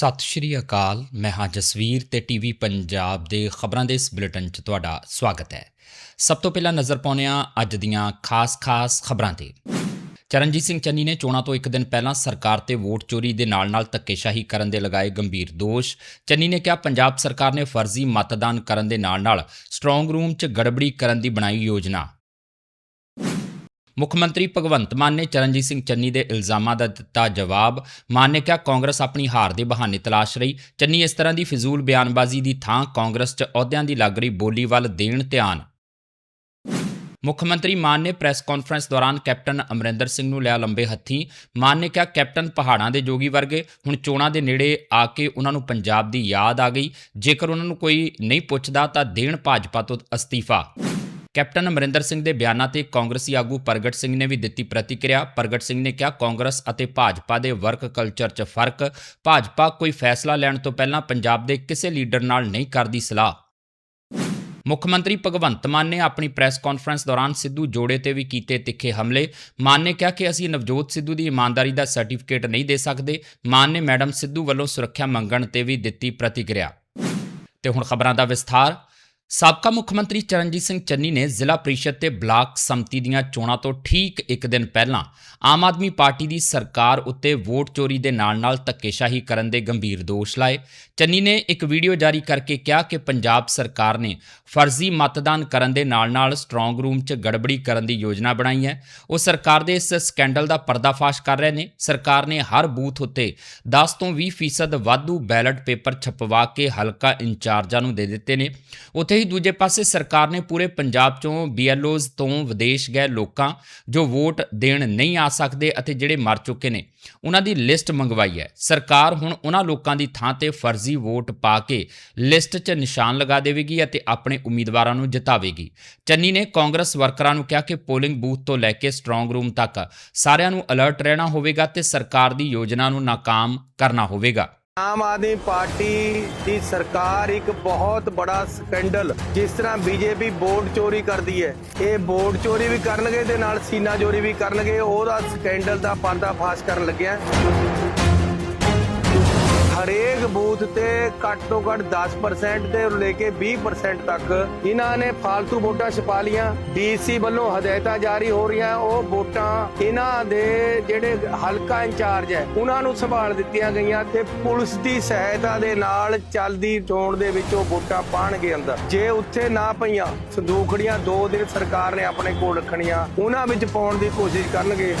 ਸਤਿ ਸ਼੍ਰੀ ਅਕਾਲ। ਮੈਂ ਹਾਂ ਜਸਵੀਰ ਤੇ ਟੀਵੀ ਪੰਜਾਬ ਦੇ ਖਬਰਾਂ ਦੇ ਇਸ ਬੁਲੇਟਿਨ 'ਚ ਤੁਹਾਡਾ ਸਵਾਗਤ ਹੈ। ਸਭ ਤੋਂ ਪਹਿਲਾਂ ਨਜ਼ਰ ਪਾਉਂਦੇ ਹਾਂ ਅੱਜ ਦੀਆਂ ਖਾਸ-ਖਾਸ ਖਬਰਾਂ ਤੇ। ਚਰਨਜੀਤ ਸਿੰਘ ਚੰਨੀ ਨੇ ਚੋਣਾਂ ਤੋਂ ਇੱਕ ਦਿਨ ਪਹਿਲਾਂ ਸਰਕਾਰ ਤੇ ਵੋਟ ਚੋਰੀ ਦੇ ਨਾਲ-ਨਾਲ ਧੱਕੇਸ਼ਾਹੀ ਕਰਨ ਦੇ ਲਗਾਏ ਗੰਭੀਰ ਦੋਸ਼। ਚੰਨੀ ਨੇ ਕਿਹਾ, ਪੰਜਾਬ ਸਰਕਾਰ ਨੇ ਫਰਜ਼ੀ ਮਤਦਾਨ ਕਰਨ ਦੇ ਨਾਲ-ਨਾਲ ਸਟਰੋਂਗ ਰੂਮ 'ਚ ਗੜਬੜੀ ਕਰਨ ਦੀ ਬਣਾਈ ਯੋਜਨਾ। ਮੁੱਖ ਮੰਤਰੀ ਭਗਵੰਤ ਮਾਨ ਨੇ ਚਰਨਜੀਤ ਸਿੰਘ ਚੰਨੀ ਦੇ ਇਲਜ਼ਾਮਾਂ ਦਾ ਦਿੱਤਾ ਜਵਾਬ। ਮਾਨ ਨੇ ਕਿਹਾ, ਕਾਂਗਰਸ ਆਪਣੀ ਹਾਰ ਦੇ ਬਹਾਨੇ ਤਲਾਸ਼ ਰਹੀ। ਚੰਨੀ ਇਸ ਤਰ੍ਹਾਂ ਦੀ ਫਿਜ਼ੂਲ ਬਿਆਨਬਾਜ਼ੀ ਦੀ ਥਾਂ ਕਾਂਗਰਸ 'ਚ ਅਹੁਦਿਆਂ ਦੀ ਲੱਗ ਰਹੀ ਬੋਲੀ ਵੱਲ ਦੇਣ ਧਿਆਨ। ਮੁੱਖ ਮੰਤਰੀ ਮਾਨ ਨੇ ਪ੍ਰੈਸ ਕਾਨਫਰੰਸ ਦੌਰਾਨ ਕੈਪਟਨ ਅਮਰਿੰਦਰ ਸਿੰਘ ਨੂੰ ਲਿਆ ਲੰਬੇ ਹੱਥੀਂ। ਮਾਨ ਨੇ ਕਿਹਾ, ਕੈਪਟਨ ਪਹਾੜਾਂ ਦੇ ਜੋਗੀ ਵਰਗੇ, ਹੁਣ ਚੋਣਾਂ ਦੇ ਨੇੜੇ ਆ ਕੇ ਉਹਨਾਂ ਨੂੰ ਪੰਜਾਬ ਦੀ ਯਾਦ ਆ ਗਈ। ਜੇਕਰ ਉਹਨਾਂ ਨੂੰ ਕੋਈ ਨਹੀਂ ਪੁੱਛਦਾ ਤਾਂ ਦੇਣ ਭਾਜਪਾ ਤੋਂ ਅਸਤੀਫਾ। ਕੈਪਟਨ ਅਮਰਿੰਦਰ ਸਿੰਘ ਦੇ ਬਿਆਨਾਂ ਤੇ ਕਾਂਗਰਸੀ ਆਗੂ ਪ੍ਰਗਟ ਸਿੰਘ ਨੇ ਵੀ ਦਿੱਤੀ ਪ੍ਰਤੀਕਿਰਿਆ। ਪ੍ਰਗਟ ਸਿੰਘ ਨੇ ਕਿਹਾ, ਕਾਂਗਰਸ ਅਤੇ ਭਾਜਪਾ ਦੇ ਵਰਕ ਕਲਚਰ 'ਚ ਫ਼ਰਕ, ਭਾਜਪਾ ਕੋਈ ਫੈਸਲਾ ਲੈਣ ਤੋਂ ਪਹਿਲਾਂ ਪੰਜਾਬ ਦੇ ਕਿਸੇ ਲੀਡਰ ਨਾਲ ਨਹੀਂ ਕਰਦੀ ਸਲਾਹ। ਮੁੱਖ ਮੰਤਰੀ ਭਗਵੰਤ ਮਾਨ ਨੇ ਆਪਣੀ ਪ੍ਰੈਸ ਕਾਨਫਰੰਸ ਦੌਰਾਨ ਸਿੱਧੂ ਜੋੜੇ ਤੇ ਵੀ ਕੀਤੇ ਤਿੱਖੇ ਹਮਲੇ। ਮਾਨ ਨੇ ਕਿਹਾ ਕਿ ਅਸੀਂ ਨਵਜੋਤ ਸਿੱਧੂ ਦੀ ਇਮਾਨਦਾਰੀ ਦਾ ਸਰਟੀਫਿਕੇਟ ਨਹੀਂ ਦੇ ਸਕਦੇ। ਮਾਨ ਨੇ ਮੈਡਮ ਸਿੱਧੂ ਵੱਲੋਂ ਸੁਰੱਖਿਆ ਮੰਗਣ ਤੇ ਵੀ ਦਿੱਤੀ ਪ੍ਰਤੀਕਿਰਿਆ। ਤੇ ਹੁਣ ਖਬਰਾਂ ਦਾ ਵਿਸਥਾਰ। ਸਾਬਕਾ ਮੁੱਖ ਮੰਤਰੀ ਚਰਨਜੀਤ ਸਿੰਘ ਚੰਨੀ ਨੇ ਜ਼ਿਲ੍ਹਾ ਪ੍ਰੀਸ਼ਦ ਤੇ ਬਲਾਕ ਸੰਮਤੀ ਦੀਆਂ ਚੋਣਾਂ ਤੋਂ ਠੀਕ ਇੱਕ ਦਿਨ ਪਹਿਲਾਂ ਆਮ ਆਦਮੀ ਪਾਰਟੀ ਦੀ ਸਰਕਾਰ ਉੱਤੇ ਵੋਟ ਚੋਰੀ ਦੇ ਨਾਲ-ਨਾਲ ਧੱਕੇਸ਼ਾਹੀ ਕਰਨ ਦੇ ਗੰਭੀਰ ਦੋਸ਼ ਲਾਏ। ਚੰਨੀ ਨੇ ਇੱਕ ਵੀਡੀਓ ਜਾਰੀ ਕਰਕੇ ਕਿਹਾ ਕਿ ਪੰਜਾਬ ਸਰਕਾਰ ਨੇ ਫਰਜ਼ੀ ਮਤਦਾਨ ਕਰਨ ਦੇ ਨਾਲ-ਨਾਲ ਸਟਰੋਂਗ ਰੂਮ 'ਚ ਗੜਬੜੀ ਕਰਨ ਦੀ ਯੋਜਨਾ ਬਣਾਈ ਹੈ। ਉਹ ਸਰਕਾਰ ਦੇ ਇਸ ਸਕੈਂਡਲ ਦਾ ਪਰਦਾਫਾਸ਼ ਕਰ ਰਹੇ ਨੇ। ਸਰਕਾਰ ਨੇ ਹਰ ਬੂਥ ਉੱਤੇ 10 ਤੋਂ 20% ਵਾਧੂ ਬੈਲਟ ਪੇਪਰ ਛਪਵਾ ਕੇ ਹਲਕਾ ਇੰਚਾਰਜਾਂ ਨੂੰ ਦੇ ਦਿੱਤੇ ਨੇ। ਉੱਥੇ ਹੀ ਦੂਜੇ ਪਾਸੇ ਸਰਕਾਰ ਨੇ ਪੂਰੇ ਪੰਜਾਬ 'ਚੋਂ ਬੀਐਲਓਜ਼ ਤੋਂ ਵਿਦੇਸ਼ ਗਏ ਲੋਕਾਂ ਜੋ ਵੋਟ ਦੇਣ ਨਹੀਂ ਆ ਸਕਦੇ ਅਤੇ ਜਿਹੜੇ ਮਰ ਚੁੱਕੇ ਨੇ, ਉਹਨਾਂ ਦੀ ਲਿਸਟ ਮੰਗਵਾਈ ਹੈ। ਸਰਕਾਰ ਹੁਣ ਉਹਨਾਂ ਲੋਕਾਂ ਦੀ ਥਾਂ ਤੇ ਫਰਜ਼ੀ ਵੋਟ ਪਾ ਕੇ ਲਿਸਟ 'ਚ ਨਿਸ਼ਾਨ ਲਗਾ ਦੇਵੇਗੀ ਅਤੇ ਆਪਣੇ ਉਮੀਦਵਾਰਾਂ ਨੂੰ ਜਿਤਾਵੇਗੀ। ਚੰਨੀ ਨੇ ਕਾਂਗਰਸ ਵਰਕਰਾਂ ਨੂੰ ਕਿਹਾ ਕਿ ਪੋਲਿੰਗ ਬੂਥ ਤੋਂ ਲੈ ਕੇ ਸਟਰੋਂਗ ਰੂਮ ਤੱਕ ਸਾਰਿਆਂ ਨੂੰ ਅਲਰਟ ਰਹਿਣਾ ਹੋਵੇਗਾ ਤੇ ਸਰਕਾਰ ਦੀ ਯੋਜਨਾ ਨੂੰ ਨਾਕਾਮ ਕਰਨਾ ਹੋਵੇਗਾ। ਆਮ ਆਦਮੀ ਪਾਰਟੀ ਦੀ ਸਰਕਾਰ ਇੱਕ ਬਹੁਤ ਬੜਾ ਸਕੈਂਡਲ, ਜਿਸ ਤਰ੍ਹਾਂ ਬੀਜੇਪੀ ਵੋਟ ਚੋਰੀ ਕਰਦੀ ਹੈ। ਇਹ ਵੋਟ ਚੋਰੀ ਵੀ ਕਰਨਗੇ ਤੇ ਨਾਲ ਸੀਨਾ ਚੋਰੀ ਵੀ ਕਰਨਗੇ, ਉਹਦਾ ਸਕੈਂਡਲ ਦਾ ਪਰਦਾਫਾਸ਼ ਕਰਨ ਲੱਗਿਆ। ਹਰੇਕ ਬੂਥ ਤੇ ਘੱਟ ਤੋਂ ਘੱਟ 10% ਤੇ ਲੈ ਕੇ 20% ਤੱਕ ਇਹਨਾਂ ਨੇ ਫालतू ਵੋਟਾਂ ਛਪਾ ਲੀਆਂ ਡੀਸੀ ਵੱਲੋਂ ਹਦਾਇਤਾਂ ਜਾਰੀ ਹੋ ਰਹੀਆਂ। ਉਹ ਵੋਟਾਂ ਇਹਨਾਂ ਦੇ ਜਿਹੜੇ ਹਲਕਾ ਇੰਚਾਰਜ ਹੈ, ਉਹਨਾਂ ਨੂੰ ਸੰਭਾਲ ਦਿੱਤੀਆਂ ਗਈਆਂ ਤੇ ਪੁਲਿਸ ਦੀ ਸਹਾਇਤਾ ਦੇ ਨਾਲ ਚੱਲਦੀ ਚੋਣ ਦੇ ਵਿੱਚ ਉਹ ਵੋਟਾਂ ਪਾਣਗੇ ਅੰਦਰ। ਜੇ ਉੱਥੇ ਨਾ ਪਈਆਂ, ਸੰਦੂਖੜੀਆਂ ਦੋ ਦਿਨ ਸਰਕਾਰ ਨੇ ਆਪਣੇ ਕੋਲ ਰੱਖਣੀਆਂ, ਉਹਨਾਂ ਵਿੱਚ ਪਾਉਣ ਦੀ ਕੋਸ਼ਿਸ਼ ਕਰਨਗੇ।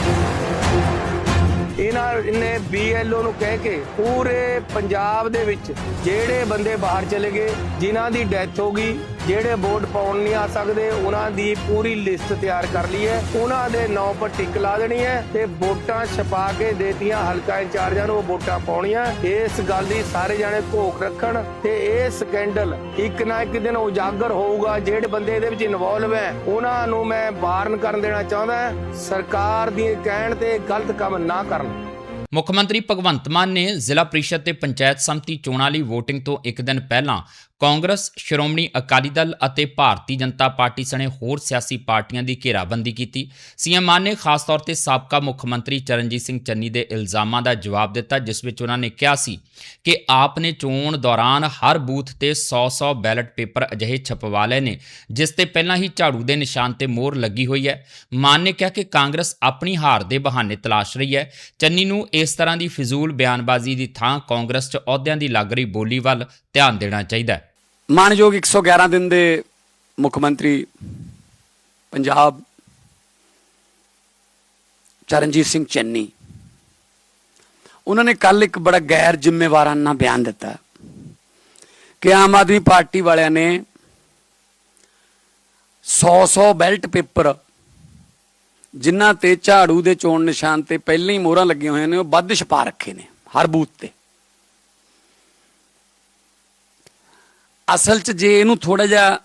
ਇਹਨਾਂ ਨੇ ਬੀਐਲਓ ਨੂੰ ਕਹਿ ਕੇ ਪੂਰੇ ਪੰਜਾਬ ਦੇ ਵਿੱਚ ਜਿਹੜੇ ਬੰਦੇ ਬਾਹਰ ਚਲੇ ਗਏ, ਜਿਨ੍ਹਾਂ ਦੀ ਡੈਥ ਹੋ ਗਈ ਜਿਹੜੇ ਵੋਟ ਪਾਉਣ ਨਹੀਂ ਆ ਸਕਦੇ, ਉਹਨਾਂ ਦੀ ਪੂਰੀ ਲਿਸਟ ਤਿਆਰ ਕਰ ਲਈ ਹੈ। ਉਹਨਾਂ ਦੇ ਨਾਂ ਪਰ ਟਿਕ ਲਾ ਦੇਣੀ ਹੈ ਤੇ ਵੋਟਾਂ ਛਪਾ ਕੇ ਦੇਤੀਆਂ ਹਲਕਾ ਇੰਚਾਰਜਾਂ ਨੂੰ ਵੋਟਾਂ ਪਾਉਣੀਆਂ। ਇਸ ਗੱਲ ਦੀ ਸਾਰੇ ਜਾਣੇ ਘੋਖ ਰੱਖਣ ਤੇ ਇਹ ਸਕੈਂਡਲ ਇੱਕ ਨਾ ਇੱਕ ਦਿਨ ਉਜਾਗਰ ਹੋਊਗਾ। ਜਿਹੜੇ ਬੰਦੇ ਇਹਦੇ ਵਿੱਚ ਇਨਵੋਲਵ ਹੈ, ਉਹਨਾਂ ਨੂੰ ਮੈਂ ਬਾਰਨ ਕਰਨ ਦੇਣਾ ਚਾਹੁੰਦਾ ਸਰਕਾਰ ਦੀ ਕਹਿਣ ਤੇ ਗਲਤ ਕੰਮ ਨਾ ਕਰਨ। ਮੁੱਖ ਮੰਤਰੀ ਭਗਵੰਤ ਮਾਨ ਨੇ ਜ਼ਿਲ੍ਹਾ ਪ੍ਰੀਸ਼ਦ ਤੇ ਪੰਚਾਇਤ ਸੰਮਤੀ ਚੋਣਾਂ ਲਈ VOTING ਤੋਂ ਇੱਕ ਦਿਨ ਪਹਿਲਾਂ ਕਾਂਗਰਸ, ਸ਼੍ਰੋਮਣੀ ਅਕਾਲੀ ਦਲ ਅਤੇ ਭਾਰਤੀ ਜਨਤਾ ਪਾਰਟੀ ਸਣੇ ਹੋਰ ਸਿਆਸੀ ਪਾਰਟੀਆਂ ਦੀ ਘੇਰਾਬੰਦੀ ਕੀਤੀ। ਸੀਐਮ ਮਾਨ ਨੇ ਖਾਸ ਤੌਰ ਤੇ ਸਾਬਕਾ ਮੁੱਖ ਮੰਤਰੀ ਚਰਨਜੀਤ ਸਿੰਘ ਚੰਨੀ ਦੇ ਇਲਜ਼ਾਮਾਂ ਦਾ ਜਵਾਬ ਦਿੱਤਾ, ਜਿਸ ਵਿੱਚ ਉਹਨਾਂ ਨੇ ਕਿਹਾ ਸੀ ਕਿ ਆਪ ਨੇ ਚੋਣ ਦੌਰਾਨ ਹਰ ਬੂਥ ਤੇ 100-100 ਬੈਲਟ ਪੇਪਰ ਅਜਿਹੇ ਛਪਵਾ ਲਏ ਨੇ, ਜਿਸ ਤੇ ਪਹਿਲਾਂ ਹੀ ਝਾੜੂ ਦੇ ਨਿਸ਼ਾਨ ਤੇ ਮੋਹਰ ਲੱਗੀ ਹੋਈ ਹੈ। ਮਾਨ ਨੇ ਕਿਹਾ ਕਿ ਕਾਂਗਰਸ ਆਪਣੀ ਹਾਰ ਦੇ ਬਹਾਨੇ ਤਲਾਸ਼ ਰਹੀ ਹੈ। ਚੰਨੀ ਨੂੰ ਇਸ ਤਰ੍ਹਾਂ ਦੀ ਫਿਜ਼ੂਲ ਬਿਆਨਬਾਜ਼ੀ ਦੀ ਥਾਂ ਕਾਂਗਰਸ 'ਚ ਅਹੁਦਿਆਂ ਦੀ ਲੱਗ ਰਹੀ ਬੋਲੀ ਵੱਲ ਧਿਆਨ ਦੇਣਾ ਚਾਹੀਦਾ ਹੈ। ਮਾਨਯੋਗ 111 ਦਿਨ ਦੇ ਮੁੱਖ ਮੰਤਰੀ ਪੰਜਾਬ ਚਰਨਜੀਤ ਸਿੰਘ ਚੰਨੀ। ਉਹਨਾਂ ਨੇ ਕੱਲ ਇੱਕ ਬੜਾ ਗੈਰ ਜ਼ਿੰਮੇਵਾਰਾਨਾ ਬਿਆਨ ਦਿੱਤਾ ਕਿ ਆਮ ਆਦਮੀ ਪਾਰਟੀ ਵਾਲਿਆਂ ਨੇ 100-100 ਬੈਲਟ ਪੇਪਰ ਜਿਨ੍ਹਾਂ ਤੇ ਝਾੜੂ ਦੇ ਚੋਣ ਨਿਸ਼ਾਨ ਤੇ ਪਹਿਲਾਂ ਹੀ ਮੋਹਰਾਂ ਲੱਗੀਆਂ ਹੋਈਆਂ ਨੇ, ਉਹ ਵੱਧ ਛਪਾ ਰੱਖੇ ਨੇ ਹਰ ਬੂਥ ਤੇ। ਅਸਲ 'ਚ ਜੇ ਇਹਨੂੰ ਥੋੜਾ ਜਿਹਾ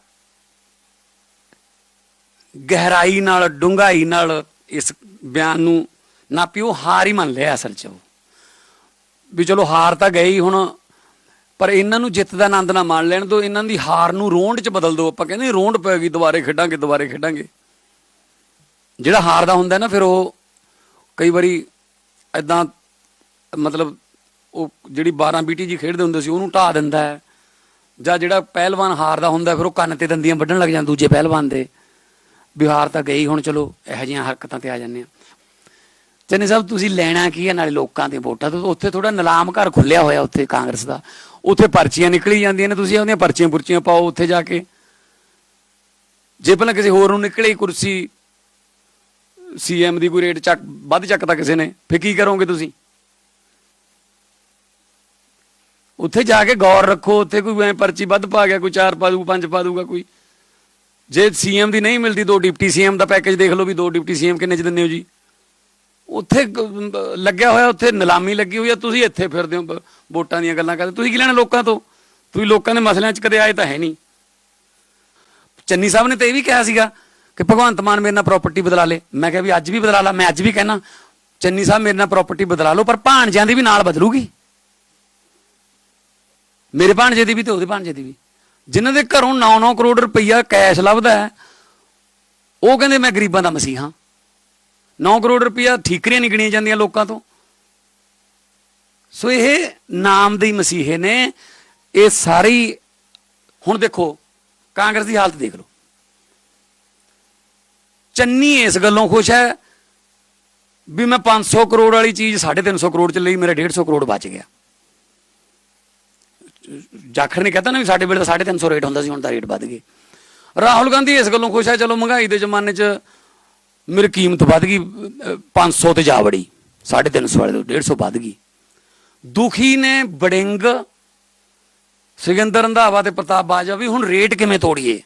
ਗਹਿਰਾਈ ਨਾਲ, ਡੂੰਘਾਈ ਨਾਲ ਇਸ ਬਿਆਨ ਨੂੰ ਨਾ ਪਿਓ, ਹਾਰ ਹੀ ਮੰਨ ਲਿਆ ਅਸਲ 'ਚ ਉਹ। ਵੀ ਚਲੋ ਹਾਰ ਤਾਂ ਗਈ ਹੁਣ, ਪਰ ਇਹਨਾਂ ਨੂੰ ਜਿੱਤ ਦਾ ਆਨੰਦ ਨਾ ਮਾਣ ਲੈਣ ਦੋ। ਇਹਨਾਂ ਦੀ ਹਾਰ ਨੂੰ ਰੋਂਡ 'ਚ ਬਦਲ ਦਿਓ ਆਪਾਂ ਕਹਿੰਦੇ ਰੋਂਡ ਪੈ ਗਈ, ਦੁਬਾਰੇ ਖੇਡਾਂਗੇ ਦੁਬਾਰੇ ਖੇਡਾਂਗੇ। ਜਿਹੜਾ ਹਾਰਦਾ ਹੁੰਦਾ ਨਾ, ਫਿਰ ਉਹ ਕਈ ਵਾਰੀ ਐਦਾਂ ਮਤਲਬ ਉਹ ਜਿਹੜੀ 12 ਬੀਟੀ ਜੀ ਖੇਡਦੇ ਹੁੰਦੇ ਸੀ, ਉਹਨੂੰ ਢਾ ਦਿੰਦਾ ਹੈ। ਜਾਂ ਜਿਹੜਾ ਪਹਿਲਵਾਨ ਹਾਰਦਾ ਹੁੰਦਾ, ਫਿਰ ਉਹ ਕੰਨ ਤੇ ਦੰਦੀਆਂ ਵੱਢਣ ਲੱਗ ਜਾਂਦਾ ਦੂਜੇ ਪਹਿਲਵਾਨ ਦੇ। ਬਿਹਾਰ ਤਾਂ ਗਈ, ਹੁਣ ਚਲੋ ਇਹੋ ਜਿਹੀਆਂ ਹਰਕਤਾਂ ਤੇ ਆ ਜਾਂਦੇ ਆ ਚੰਨੀ ਸਾਹਿਬ, ਤੁਸੀਂ ਲੈਣਾ ਕੀ ਹੈ? ਨਾਲੇ ਲੋਕਾਂ ਦੇ ਵੋਟਾਂ ਤੋਂ ਉੱਥੇ ਥੋੜਾ ਨਿਲਾਮ ਘਰ ਖੁੱਲਿਆ ਹੋਇਆ ਉੱਥੇ ਕਾਂਗਰਸ ਦਾ। ਉੱਥੇ ਪਰਚੀਆਂ ਨਿਕਲੀ ਜਾਂਦੀਆਂ ਨੇ, ਤੁਸੀਂ ਉਹਦੀਆਂ ਪਰਚੀਆਂ ਪੁਰਚੀਆਂ ਪਾਓ ਉੱਥੇ ਜਾ ਕੇ। ਜੇ ਪਹਿਲਾਂ ਕਿਸੇ ਹੋਰ ਨੂੰ ਨਿਕਲੇ ਕੁਰਸੀ, ਸੀਐਮ ਦੀ ਕੋਈ ਰੇਟ ਚੱਕ, ਵੱਧ ਚੱਕਦਾ ਕਿਸੇ ਨੇ, ਫਿਰ ਕੀ ਕਰੋਗੇ ਤੁਸੀਂ? ਉੱਥੇ ਜਾ ਕੇ ਗੌਰ ਰੱਖੋ, ਉੱਥੇ ਕੋਈ ਐ ਪਰਚੀ ਵੱਧ ਪਾ ਗਿਆ, ਕੋਈ ਚਾਰ ਪਾ ਦੂ, ਪੰਜ ਪਾ ਦੂਗਾ ਕੋਈ। ਜੇ ਸੀਐਮ ਦੀ ਨਹੀਂ ਮਿਲਦੀ, ਦੋ ਡਿਪਟੀ ਸੀਐਮ ਦਾ ਪੈਕੇਜ ਦੇਖ ਲਓ ਵੀ ਦੋ ਡਿਪਟੀ ਸੀਐਮ ਕਿੰਨੇ ਚ ਦਿੰਦੇ ਹੋ ਜੀ। ਉੱਥੇ ਲੱਗਿਆ ਹੋਇਆ, ਉੱਥੇ ਨਿਲਾਮੀ ਲੱਗੀ ਹੋਈ ਆ, ਤੁਸੀਂ ਇੱਥੇ ਫਿਰਦੇ ਹੋ ਵੋਟਾਂ ਦੀਆਂ ਗੱਲਾਂ ਕਰਦੇ। ਤੁਸੀਂ ਕੀ ਲੈਣਾ ਲੋਕਾਂ ਤੋਂ? ਤੁਸੀਂ ਲੋਕਾਂ ਦੇ ਮਸਲਿਆਂ 'ਚ ਕਦੇ ਆਏ ਤਾਂ ਹੈ ਨਹੀਂ। ਚੰਨੀ ਸਾਹਿਬ ਨੇ ਤਾਂ ਇਹ ਵੀ ਕਿਹਾ ਸੀਗਾ ਕਿ ਭਗਵੰਤ ਮਾਨ ਮੇਰੇ ਨਾਲ ਪ੍ਰਾਪਰਟੀ ਬਦਲਾ ਲੇ। ਮੈਂ ਕਿਹਾ ਵੀ ਅੱਜ ਵੀ ਬਦਲਾ ਲਾ, ਮੈਂ ਅੱਜ ਵੀ ਕਹਿਣਾ, ਚੰਨੀ ਸਾਹਿਬ ਮੇਰੇ ਨਾਲ ਪ੍ਰਾਪਰਟੀ ਬਦਲਾ ਲਓ, ਪਰ ਭਾਣਜਿਆਂ ਦੀ ਵੀ ਨਾਲ ਬਦਲੂਗੀ। ਮੇਰੇ ਭਾਣਜੇ ਦੀ ਵੀ ਤੇ ਉਹਦੇ ਭਾਣਜੇ ਦੀ ਵੀ। ਜਿਨ੍ਹਾਂ ਦੇ ਘਰੋਂ 9-9 ਕਰੋੜ ਰੁਪਈਆ ਕੈਸ਼ ਲੱਭਦਾ ਹੈ, ਉਹ ਕਹਿੰਦੇ ਮੈਂ ਗਰੀਬਾਂ ਦਾ ਮਸੀਹਾ 9 ਕਰੋੜ ਰੁਪਈਆ ਠੀਕਰੀਆਂ ਨਹੀਂ ਗਿਣੀਆਂ ਜਾਂਦੀਆਂ ਲੋਕਾਂ ਤੋਂ। ਸੋ ਇਹ ਨਾਮ ਦੇ ਮਸੀਹੇ ਨੇ। ਇਹ ਸਾਰੀ ਹੁਣ ਦੇਖੋ, ਕਾਂਗਰਸ ਦੀ ਹਾਲਤ ਦੇਖ ਲਓ। ਚੰਨੀ ਇਸ ਗੱਲੋਂ ਖੁਸ਼ ਹੈ ਵੀ ਮੈਂ 500 ਕਰੋੜ ਵਾਲੀ ਚੀਜ਼ 350 ਕਰੋੜ ਚ ਲਈ, ਮੇਰਾ 150 ਕਰੋੜ ਬਚ ਗਿਆ। ਜਾਖੜ ਨੇ ਕਹਤਾ ਨਾ ਵੀ ਸਾਡੇ ਵੇਲੇ ਤਾਂ 350 ਰੇਟ ਹੁੰਦਾ ਸੀ ਹੁਣ ਤਾਂ ਰੇਟ ਵੱਧ ਗਏ। ਰਾਹੁਲ ਗਾਂਧੀ ਇਸ ਗੱਲੋਂ ਖੁਸ਼ ਹੈ ਚਲੋ ਮਹਿੰਗਾਈ ਦੇ ਜ਼ਮਾਨੇ 'ਚ ਮੇਰੀ ਕੀਮਤ ਵੱਧ ਗਈ ਅਹ, 500 ਤੇ ਜਾ ਵੜੀ 350 ਵਾਲੇ ਤੋਂ 150 ਵੱਧ ਗਈ। ਦੁਖੀ ਨੇ ਬੜਿੰਗ ਸਿਕੰਦਰ ਰੰਧਾਵਾ ਤੇ ਪ੍ਰਤਾਪ ਬਾਜਵਾ ਵੀ ਹੁਣ ਰੇਟ ਕਿਵੇਂ ਤੋੜੀਏ?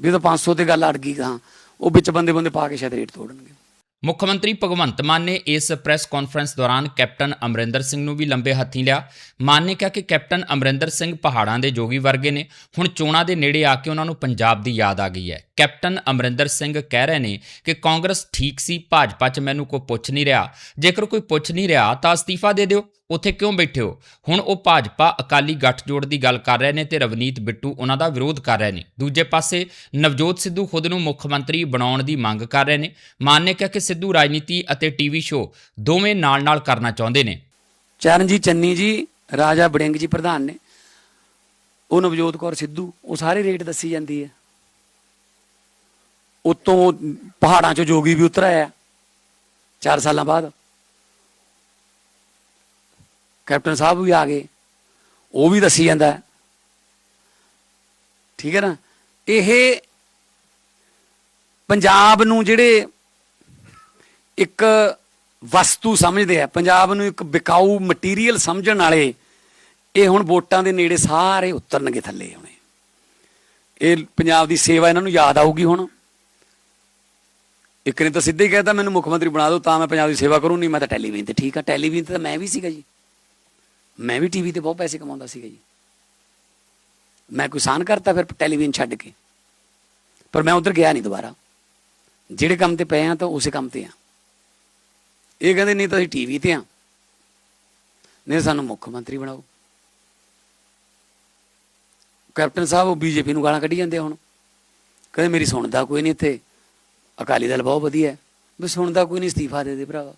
ਵੀ ਇਹ ਤਾਂ 500 ਤੇ ਗੱਲ ਅੜ ਗਈ ਹਾਂ ਉਹ ਵਿੱਚ ਬੰਦੇ ਬੰਦੇ ਪਾ ਕੇ ਸ਼ਾਇਦ ਰੇਟ ਤੋੜਨਗੇ। ਮੁੱਖ ਮੰਤਰੀ ਭਗਵੰਤ ਮਾਨ ਨੇ ਇਸ ਪ੍ਰੈਸ ਕਾਨਫਰੰਸ ਦੌਰਾਨ ਕੈਪਟਨ ਅਮਰਿੰਦਰ ਸਿੰਘ ਨੂੰ ਵੀ ਲੰਬੇ ਹੱਥੀਂ ਲਿਆ। ਮਾਨ ਨੇ ਕਿਹਾ ਕਿ ਕੈਪਟਨ ਅਮਰਿੰਦਰ ਸਿੰਘ ਪਹਾੜਾਂ ਦੇ ਜੋਗੀ ਵਰਗੇ ਨੇ। ਹੁਣ ਚੋਣਾਂ ਦੇ ਨੇੜੇ ਆ ਕੇ ਉਹਨਾਂ ਨੂੰ ਪੰਜਾਬ ਦੀ ਯਾਦ ਆ ਗਈ ਹੈ। ਕੈਪਟਨ ਅਮਰਿੰਦਰ ਸਿੰਘ ਕਹਿ ਰਹੇ ਨੇ ਕਿ ਕਾਂਗਰਸ ਠੀਕ ਸੀ, ਭਾਜਪਾ 'ਚ ਮੈਨੂੰ ਕੋਈ ਪੁੱਛ ਨਹੀਂ ਰਿਹਾ। ਜੇਕਰ ਕੋਈ ਪੁੱਛ ਨਹੀਂ ਰਿਹਾ ਤਾਂ ਅਸਤੀਫਾ ਦੇ ਦਿਓ। ਉੱਥੇ ਕਿਉਂ ਬੈਠੇ ਹੋ? ਹੁਣ ਉਹ ਭਾਜਪਾ ਅਕਾਲੀ ਗੱਠਜੋੜ ਦੀ ਗੱਲ ਕਰ ਰਹੇ ਨੇ ਤੇ ਰਵਨੀਤ ਬਿੱਟੂ ਉਹਨਾਂ ਦਾ ਵਿਰੋਧ ਕਰ ਰਹੇ ਨੇ। ਦੂਜੇ ਪਾਸੇ ਨਵਜੋਤ ਸਿੱਧੂ ਖੁਦ ਨੂੰ ਮੁੱਖ ਮੰਤਰੀ ਬਣਾਉਣ ਦੀ ਮੰਗ ਕਰ ਰਹੇ ਨੇ। ਮਾਨ ਨੇ ਕਿਹਾ ਕਿ ਸਿੱਧੂ ਰਾਜਨੀਤੀ ਅਤੇ ਟੀਵੀ ਸ਼ੋਅ ਦੋਵੇਂ ਨਾਲ-ਨਾਲ ਕਰਨਾ ਚਾਹੁੰਦੇ ਨੇ। ਚਰਨਜੀਤ ਚੰਨੀ ਜੀ, ਰਾਜਾ ਬੜਿੰਗ ਜੀ ਪ੍ਰਧਾਨ ਨੇ। ਉਹ ਨਵਜੋਤ ਕੌਰ ਸਿੱਧੂ, ਉਹ ਸਾਰੇ ਰੇਟ ਦੱਸੀ ਜਾਂਦੀ ਹੈ। ਉਤੋਂ ਪਹਾੜਾਂ 'ਚੋਂ ਜੋਗੀ ਵੀ ਉਤਰ ਆਇਆ। 4 ਸਾਲਾਂ ਬਾਅਦ ਕੈਪਟਨ ਸਾਹਿਬ ਵੀ ਆ ਗਏ। ਉਹ ਵੀ ਦੱਸੀ ਜਾਂਦਾ ਠੀਕ ਹੈ ਨਾ? ਇਹ ਪੰਜਾਬ ਨੂੰ ਜਿਹੜੇ ਇੱਕ ਵਸਤੂ ਸਮਝਦੇ ਆ, ਪੰਜਾਬ ਨੂੰ ਇੱਕ ਵਿਕਾਊ ਮਟੀਰੀਅਲ ਸਮਝਣ ਵਾਲੇ, ਇਹ ਹੁਣ ਵੋਟਾਂ ਦੇ ਨੇੜੇ ਸਾਰੇ ਉਤਰਨਗੇ ਥੱਲੇ ਹੁਣੇ ਇਹ। ਪੰਜਾਬ ਦੀ ਸੇਵਾ ਇਹਨਾਂ ਨੂੰ ਯਾਦ ਆਊਗੀ ਹੁਣ। ਇੱਕ ਨੇ ਤਾਂ ਸਿੱਧੇ ਹੀ ਕਹਿਤਾ ਮੈਨੂੰ ਮੁੱਖ ਮੰਤਰੀ ਬਣਾ ਦਿਓ, ਤਾਂ ਮੈਂ ਪੰਜਾਬ ਦੀ ਸੇਵਾ ਕਰੂੰ ਨਹੀਂ ਮੈਂ ਤਾਂ ਟੈਲੀਵਿਜ਼ਨ ਤੇ ਠੀਕ ਆ, ਟੈਲੀਵਿਜ਼ਨ ਤੇ ਤਾਂ ਮੈਂ ਵੀ ਸੀਗਾ ਜੀ। ਮੈਂ ਵੀ ਟੀਵੀ ਤੇ ਬਹੁਤ ਪੈਸੇ ਕਮਾਉਂਦਾ ਸੀਗਾ ਜੀ। ਮੈਂ ਕੋਈ ਸਾਨ ਕਰਤਾ, ਫਿਰ ਟੈਲੀਵਿਜ਼ਨ ਛੱਡ ਕੇ। ਪਰ ਮੈਂ ਉਧਰ ਗਿਆ ਨਹੀਂ ਦੁਬਾਰਾ। ਜਿਹੜੇ ਕੰਮ ਤੇ ਪਏ ਆ ਤਾਂ ਉਸੇ ਕੰਮ ਤੇ ਆ। ਇਹ ਕਹਿੰਦੇ, ਨਹੀਂ ਤਾਂ ਅਸੀਂ ਟੀਵੀ ਤੇ ਆ। ਨਹੀਂ ਸਾਨੂੰ ਮੁੱਖ ਮੰਤਰੀ ਬਣਾਓ। ਕੈਪਟਨ ਸਾਹਿਬ, ਉਹ ਬੀਜੇਪੀ ਨੂੰ ਗਾਲਾਂ ਕੱਢੀ ਜਾਂਦੇ ਹੁਣ। ਕਹਿੰਦੇ, ਮੇਰੀ ਸੁਣਦਾ ਕੋਈ ਨਹੀਂ ਇੱਥੇ। ਅਕਾਲੀ ਦਲ ਬਹੁਤ ਵਧੀਆ ਹੈ। ਵੀ ਸੁਣਦਾ ਕੋਈ ਨਹੀਂ, ਅਸਤੀਫਾ ਦੇ ਦੇ ਭਰਾਵਾ।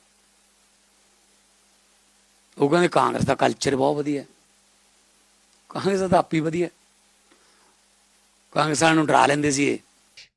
ਉਹ ਕਹਿੰਦੇ ਕਾਂਗਰਸ ਦਾ ਕਲਚਰ ਬਹੁਤ ਵਧੀਆ ਕਾਂਗਰਸ ਦਾ ਤਾਂ ਆਪੀ ਵਧੀਆ ਹੈ। ਕਾਂਗਰਸ ਵਾਲਿਆਂ ਨੂੰ ਡਰਾ ਲੈਂਦੇ ਸੀ ਇਹ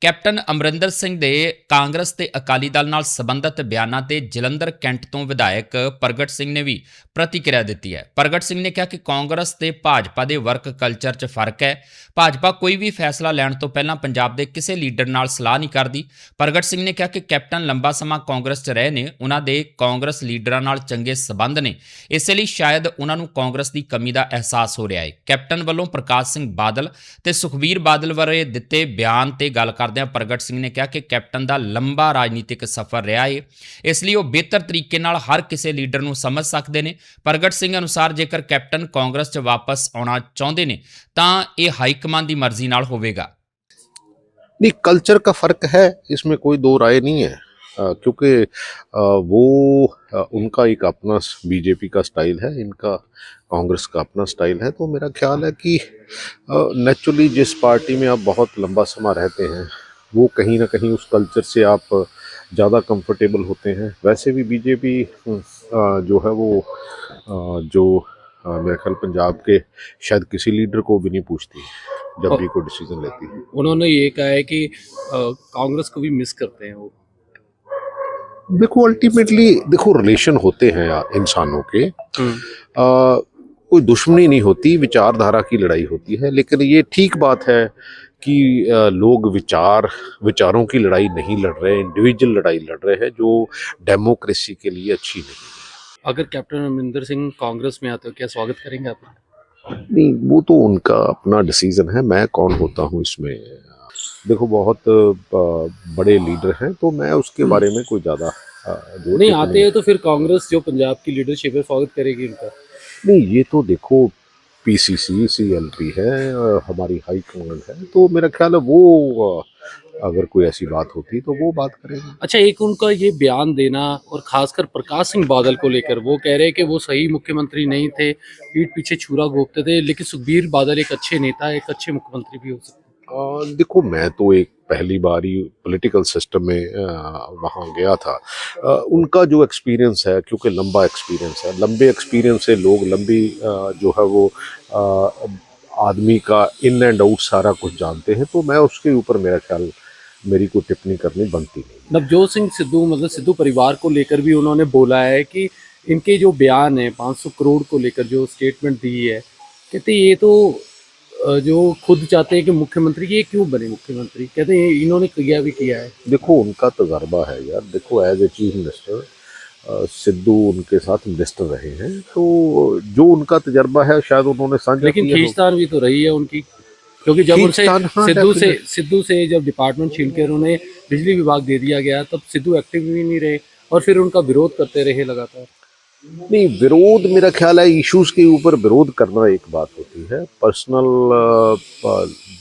ਕੈਪਟਨ ਅਮਰਿੰਦਰ ਸਿੰਘ ਦੇ ਕਾਂਗਰਸ ਤੇ ਅਕਾਲੀ ਦਲ ਨਾਲ ਸੰਬੰਧਿਤ ਬਿਆਨਾਂ ਤੇ ਜਲੰਧਰ ਕੈਂਟ ਤੋਂ ਵਿਧਾਇਕ ਪ੍ਰਗਟ ਸਿੰਘ ਨੇ ਵੀ ਪ੍ਰਤੀਕਿਰਿਆ ਦਿੱਤੀ ਹੈ। ਪ੍ਰਗਟ ਸਿੰਘ ਨੇ ਕਿਹਾ ਕਿ ਕਾਂਗਰਸ ਤੇ ਭਾਜਪਾ ਦੇ ਵਰਕ ਕਲਚਰ 'ਚ ਫ਼ਰਕ ਹੈ। ਭਾਜਪਾ ਕੋਈ ਵੀ ਫੈਸਲਾ ਲੈਣ ਤੋਂ ਪਹਿਲਾਂ ਪੰਜਾਬ ਦੇ ਕਿਸੇ ਲੀਡਰ ਨਾਲ ਸਲਾਹ ਨਹੀਂ ਕਰਦੀ। ਪ੍ਰਗਟ ਸਿੰਘ ਨੇ ਕਿਹਾ ਕਿ ਕੈਪਟਨ ਲੰਬਾ ਸਮਾਂ ਕਾਂਗਰਸ 'ਚ ਰਹੇ ਨੇ, ਉਹਨਾਂ ਦੇ ਕਾਂਗਰਸ ਲੀਡਰਾਂ ਨਾਲ ਚੰਗੇ ਸਬੰਧ ਨੇ। ਇਸੇ ਲਈ ਸ਼ਾਇਦ ਉਹਨਾਂ ਨੂੰ ਕਾਂਗਰਸ ਦੀ ਕਮੀ ਦਾ ਅਹਿਸਾਸ ਹੋ ਰਿਹਾ ਹੈ। ਕੈਪਟਨ ਵੱਲੋਂ ਪ੍ਰਕਾਸ਼ ਸਿੰਘ ਬਾਦਲ ਤੇ ਸੁਖਬੀਰ ਬਾਦਲ ਬਾਰੇ ਦਿੱਤੇ ਬਿਆਨ ਤੇ ਗੱਲ ਕਰਦਿਆਂ ਪ੍ਰਗਟ ਸਿੰਘ ਨੇ ਕਿਹਾ ਕਿ ਕੈਪਟਨ ਦਾ ਲੰਬਾ ਰਾਜਨੀਤਿਕ ਸਫ਼ਰ ਰਿਹਾ ਹੈ ਇਸ ਲਈ ਉਹ ਬਿਹਤਰ ਤਰੀਕੇ ਨਾਲ ਹਰ ਕਿਸੇ ਲੀਡਰ ਨੂੰ ਸਮਝ ਸਕਦੇ ਨੇ ਪ੍ਰਗਟ ਸਿੰਘ ਅਨੁਸਾਰ ਜੇਕਰ ਕੈਪਟਨ ਕਾਂਗਰਸ 'ਚ ਵਾਪਸ ਆਉਣਾ ਚਾਹੁੰਦੇ ਨੇ ਤਾਂ ਇਹ ਹਾਈ ਕਮਾਂਡ ਦੀ ਮਰਜ਼ੀ ਨਾਲ ਹੋਵੇਗਾ नहीं कल्चर का फर्क है इसमें कोई दो राय नहीं है अ, क्योंकि वो उनका एक अपना बीजेपी का स्टाइल है इनका कांग्रेस का अपना स्टाइल है तो मेरा ख्याल है कि नेचुरली जिस पार्टी में आप बहुत लंबा समय रहते हैं वो कहीं ना कहीं उस कल्चर से आप ज़्यादा कंफर्टेबल होते हैं। वैसे भी बीजेपी जो है वो जो मेरे ख्याल पंजाब के शायद किसी लीडर को भी नहीं पूछती जब भी कोई डिसीज़न लेती है। उन्होंने ये कहा है कि कांग्रेस को भी मिस करते हैं वो। देखो अल्टीमेटली देखो रिलेशन होते हैं इंसानों के। आ, कोई दुश्मनी नहीं होती विचारधारा की लड़ाई होती है लेकिन ये ठीक बात है कि लोग विचार विचारों की लड़ाई नहीं लड़ रहे इंडिविजुअल लड़ाई लड़ रहे हैं जो डेमोक्रेसी के लिए अच्छी नहीं है। अगर कैप्टन अमरिंदर सिंह कांग्रेस में आते हो क्या स्वागत करेंगे आप? नहीं वो तो उनका अपना डिसीज़न है मैं कौन होता हूँ इसमें? देखो बहुत बड़े लीडर हैं तो मैं उसके बारे में कोई ज़्यादा नहीं, नहीं आते हैं तो फिर कांग्रेस जो पंजाब की लीडरशिप है स्वागत करेगी उनका। नहीं ये तो देखो पीसीसी सीएलपी है हमारी हाई कमांड है तो मेरा ख्याल है वो अगर कोई ऐसी बात होती तो वो बात करेंगे। अच्छा एक उनका ये बयान देना और खासकर प्रकाश सिंह बादल को लेकर वो कह रहे हैं कि वो सही मुख्यमंत्री नहीं थे पीठ पीछे छुरा घोपते थे लेकिन सुखबीर बादल एक अच्छे नेता एक अच्छे मुख्यमंत्री भी हो सकते देखो मैं तो एक पहली बार ही पोलिटिकल सिस्टम में वहाँ गया था। अ, उनका जो एक्सपीरियंस है क्योंकि लंबा एक्सपीरियंस है लंबे एक्सपीरियंस से लोग लंबी अ, जो है वो आदमी का इन एंड आउट सारा कुछ जानते हैं तो मैं उसके ऊपर मेरा ख्याल मेरी कोई टिप्पणी करनी बनती नहीं। नवजोत सिंह सिद्धू मतलब सिद्धू परिवार को लेकर भी उन्होंने बोला है कि इनके जो बयान है 500 करोड़ को लेकर जो स्टेटमेंट दी है कहते ये तो जो खुद चाहते हैं कि मुख्यमंत्री ये क्यों बने मुख्यमंत्री? कहते हैं इन्होंने किया भी किया है। देखो उनका तजर्बा है यार। देखो as a chief minister Sidhu उनके साथ मिनिस्टर रहे हैं तो जो उनका तजर्बा है शायद उन्होंने साझा लेकिन खींचतान भी तो रही है उनकी। क्योंकि जब उनसे हाँ, सिद्धू से सिद्धू से जब डिपार्टमेंट छीन के उन्होंने बिजली विभाग दे दिया गया तब सिद्धू एक्टिव भी नहीं रहे और फिर उनका विरोध करते रहे लगातार। नहीं विरोध मेरा ख्याल है इश्यूज़ के ऊपर विरोध करना एक बात होती है। पर्सनल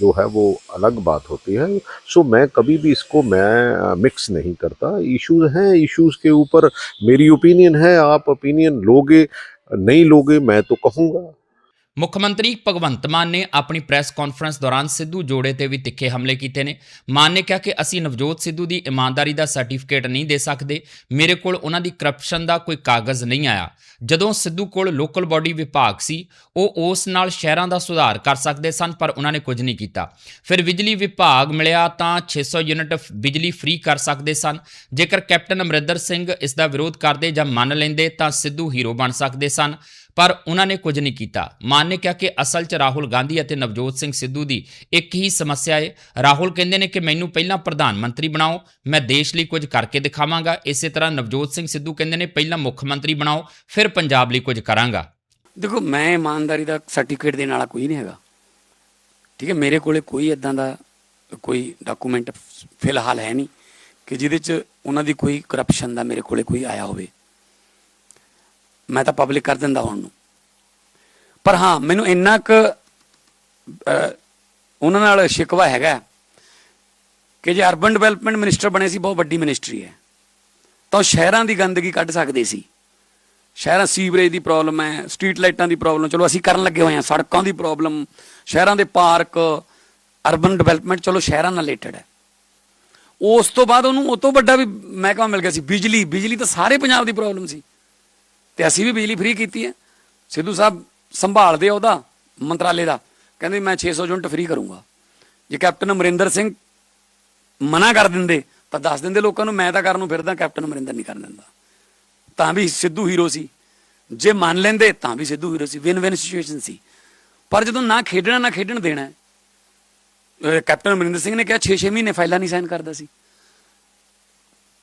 जो है वो अलग बात होती है। सो मैं कभी भी इसको मैं मिक्स नहीं करता। इश्यूज़ हैं इश्यूज़ के ऊपर मेरी ओपिनियन है आप ओपिनियन लोगे नहीं लोगे मैं तो कहूँगा। ਮੁੱਖ ਮੰਤਰੀ ਭਗਵੰਤ ਮਾਨ ਨੇ ਆਪਣੀ ਪ੍ਰੈਸ ਕਾਨਫਰੰਸ ਦੌਰਾਨ ਸਿੱਧੂ ਜੋੜੇ ਤੇ ਵੀ ਤਿੱਖੇ ਹਮਲੇ ਕੀਤੇ ਨੇ। ਮਾਨ ਨੇ ਕਿਹਾ ਕਿ ਅਸੀਂ ਨਵਜੋਤ ਸਿੱਧੂ ਦੀ ਇਮਾਨਦਾਰੀ ਦਾ ਸਰਟੀਫਿਕੇਟ ਨਹੀਂ ਦੇ ਸਕਦੇ। ਮੇਰੇ ਕੋਲ ਉਹਨਾਂ ਦੀ ਕਰਪਸ਼ਨ ਦਾ ਕੋਈ ਕਾਗਜ਼ ਨਹੀਂ ਆਇਆ। ਜਦੋਂ ਸਿੱਧੂ ਕੋਲ ਲੋਕਲ ਬਾਡੀ ਵਿਭਾਗ ਸੀ, ਉਹ ਉਸ ਨਾਲ ਸ਼ਹਿਰਾਂ ਦਾ ਸੁਧਾਰ ਕਰ ਸਕਦੇ ਸਨ, ਪਰ ਉਹਨਾਂ ਨੇ ਕੁਝ ਨਹੀਂ ਕੀਤਾ। ਫਿਰ ਬਿਜਲੀ ਵਿਭਾਗ ਮਿਲਿਆ ਤਾਂ 600 ਯੂਨਿਟ ਬਿਜਲੀ ਫ੍ਰੀ ਕਰ ਸਕਦੇ ਸਨ। ਜੇਕਰ ਕੈਪਟਨ ਅਮਰਿੰਦਰ ਸਿੰਘ ਇਸ ਦਾ ਵਿਰੋਧ ਕਰਦੇ ਜਾਂ ਮੰਨ ਲੈਂਦੇ ਤਾਂ ਸਿੱਧੂ ਹੀਰੋ ਬਣ ਸਕਦੇ ਸਨ। ਪਰ ਉਹਨਾਂ ਨੇ ਕੁਝ ਨਹੀਂ ਕੀਤਾ। ਮਾਨ ਨੇ ਕਿਹਾ ਕਿ ਅਸਲ 'ਚ ਰਾਹੁਲ ਗਾਂਧੀ ਅਤੇ ਨਵਜੋਤ ਸਿੰਘ ਸਿੱਧੂ ਦੀ ਇੱਕ ਹੀ ਸਮੱਸਿਆ ਹੈ ਰਾਹੁਲ ਕਹਿੰਦੇ ਨੇ ਕਿ ਮੈਨੂੰ ਪਹਿਲਾਂ ਪ੍ਰਧਾਨ ਮੰਤਰੀ ਬਣਾਓ, ਮੈਂ ਦੇਸ਼ ਲਈ ਕੁਝ ਕਰਕੇ ਦਿਖਾਵਾਂਗਾ। ਇਸੇ ਤਰ੍ਹਾਂ ਨਵਜੋਤ ਸਿੰਘ ਸਿੱਧੂ ਕਹਿੰਦੇ ਨੇ, ਪਹਿਲਾਂ ਮੁੱਖ ਮੰਤਰੀ ਬਣਾਓ, ਫਿਰ ਪੰਜਾਬ ਲਈ ਕੁਝ ਕਰਾਂਗਾ। ਦੇਖੋ, ਮੈਂ ਇਮਾਨਦਾਰੀ ਦਾ ਸਰਟੀਫਿਕੇਟ ਦੇਣ ਵਾਲਾ ਕੋਈ ਨਹੀਂ ਹੈਗਾ। ਠੀਕ ਹੈ, ਮੇਰੇ ਕੋਲੇ ਕੋਈ ਇਦਾਂ ਦਾ ਕੋਈ ਡਾਕੂਮੈਂਟ ਫਿਲਹਾਲ ਹੈ ਨਹੀਂ ਕਿ ਜਿਹਦੇ ਚ ਉਹਨਾਂ ਦੀ ਕੋਈ ਕਰਪਸ਼ਨ ਦਾ ਮੇਰੇ ਕੋਲੇ ਕੋਈ ਆਇਆ ਹੋਵੇ। ਮੈਂ ਤਾਂ ਪਬਲਿਕ ਕਰ ਦਿੰਦਾ ਹੁਣ ਨੂੰ। ਪਰ ਹਾਂ, ਮੈਨੂੰ ਇੰਨਾ ਕੁ ਉਹਨਾਂ ਨਾਲ ਸ਼ਿਕਵਾ ਹੈਗਾ ਕਿ ਜੇ ਅਰਬਨ ਡਿਵੈਲਪਮੈਂਟ ਮਿਨਿਸਟਰ ਬਣੇ ਸੀ, ਬਹੁਤ ਵੱਡੀ ਮਿਨਿਸਟਰੀ ਹੈ। ਤਾਂ ਉਹ ਸ਼ਹਿਰਾਂ ਦੀ ਗੰਦਗੀ ਕੱਢ ਸਕਦੇ ਸੀ। ਸ਼ਹਿਰਾਂ ਸੀਵਰੇਜ ਦੀ ਪ੍ਰੋਬਲਮ ਹੈ ਸਟਰੀਟ ਲਾਈਟਾਂ ਦੀ ਪ੍ਰੋਬਲਮ ਚਲੋ ਅਸੀਂ ਕਰਨ ਲੱਗੇ ਹੋਏ ਹਾਂ, ਸੜਕਾਂ ਦੀ ਪ੍ਰੋਬਲਮ ਸ਼ਹਿਰਾਂ ਦੇ ਪਾਰਕ ਅਰਬਨ ਡਿਵੈਲਪਮੈਂਟ ਚਲੋ ਸ਼ਹਿਰਾਂ ਨਾਲ ਰਿਲੇਟਡ ਹੈ। ਉਸ ਤੋਂ ਬਾਅਦ ਉਹਨੂੰ, ਉਹ ਤੋਂ ਵੱਡਾ ਵੀ ਮਹਿਕਮਾ ਮਿਲ ਗਿਆ ਸੀ, ਬਿਜਲੀ ਬਿਜਲੀ ਤਾਂ ਸਾਰੇ ਪੰਜਾਬ ਦੀ ਪ੍ਰੋਬਲਮ ਸੀ। ਤੇ ਅਸੀਂ ਵੀ ਬਿਜਲੀ ਫ੍ਰੀ ਕੀਤੀ ਹੈ। ਸਿੱਧੂ ਸਾਹਿਬ ਸੰਭਾਲਦੇ ਆ ਉਹਦਾ, ਮੰਤਰਾਲੇ ਦਾ। ਕਹਿੰਦੇ ਮੈਂ 600 ਯੂਨਿਟ ਫ੍ਰੀ ਕਰੂੰਗਾ। ਜੇ ਕੈਪਟਨ ਅਮਰਿੰਦਰ ਸਿੰਘ ਮਨਾ ਕਰ ਦਿੰਦੇ, ਤਾਂ ਦੱਸ ਦਿੰਦੇ ਲੋਕਾਂ ਨੂੰ, ਮੈਂ ਤਾਂ ਕਰਨ ਨੂੰ ਫਿਰਦਾ, ਕੈਪਟਨ ਅਮਰਿੰਦਰ ਨਹੀਂ ਕਰਨ ਦਿੰਦਾ। ਤਾਂ ਵੀ ਸਿੱਧੂ ਹੀਰੋ ਸੀ। ਜੇ ਮੰਨ ਲੈਂਦੇ, ਤਾਂ ਵੀ ਸਿੱਧੂ ਹੀਰੋ ਸੀ। ਵਿਨ ਵਿਨ ਸਿਚੁਏਸ਼ਨ ਸੀ। ਪਰ ਜਦੋਂ ਨਾ ਖੇਡਣਾ, ਨਾ ਖੇਡਣ ਦੇਣਾ ਕੈਪਟਨ ਅਮਰਿੰਦਰ ਸਿੰਘ ਨੇ ਕਿਹਾ 6-6 ਮਹੀਨੇ ਫਾਈਲਾਂ ਨਹੀਂ ਸਾਈਨ ਕਰਦਾ ਸੀ।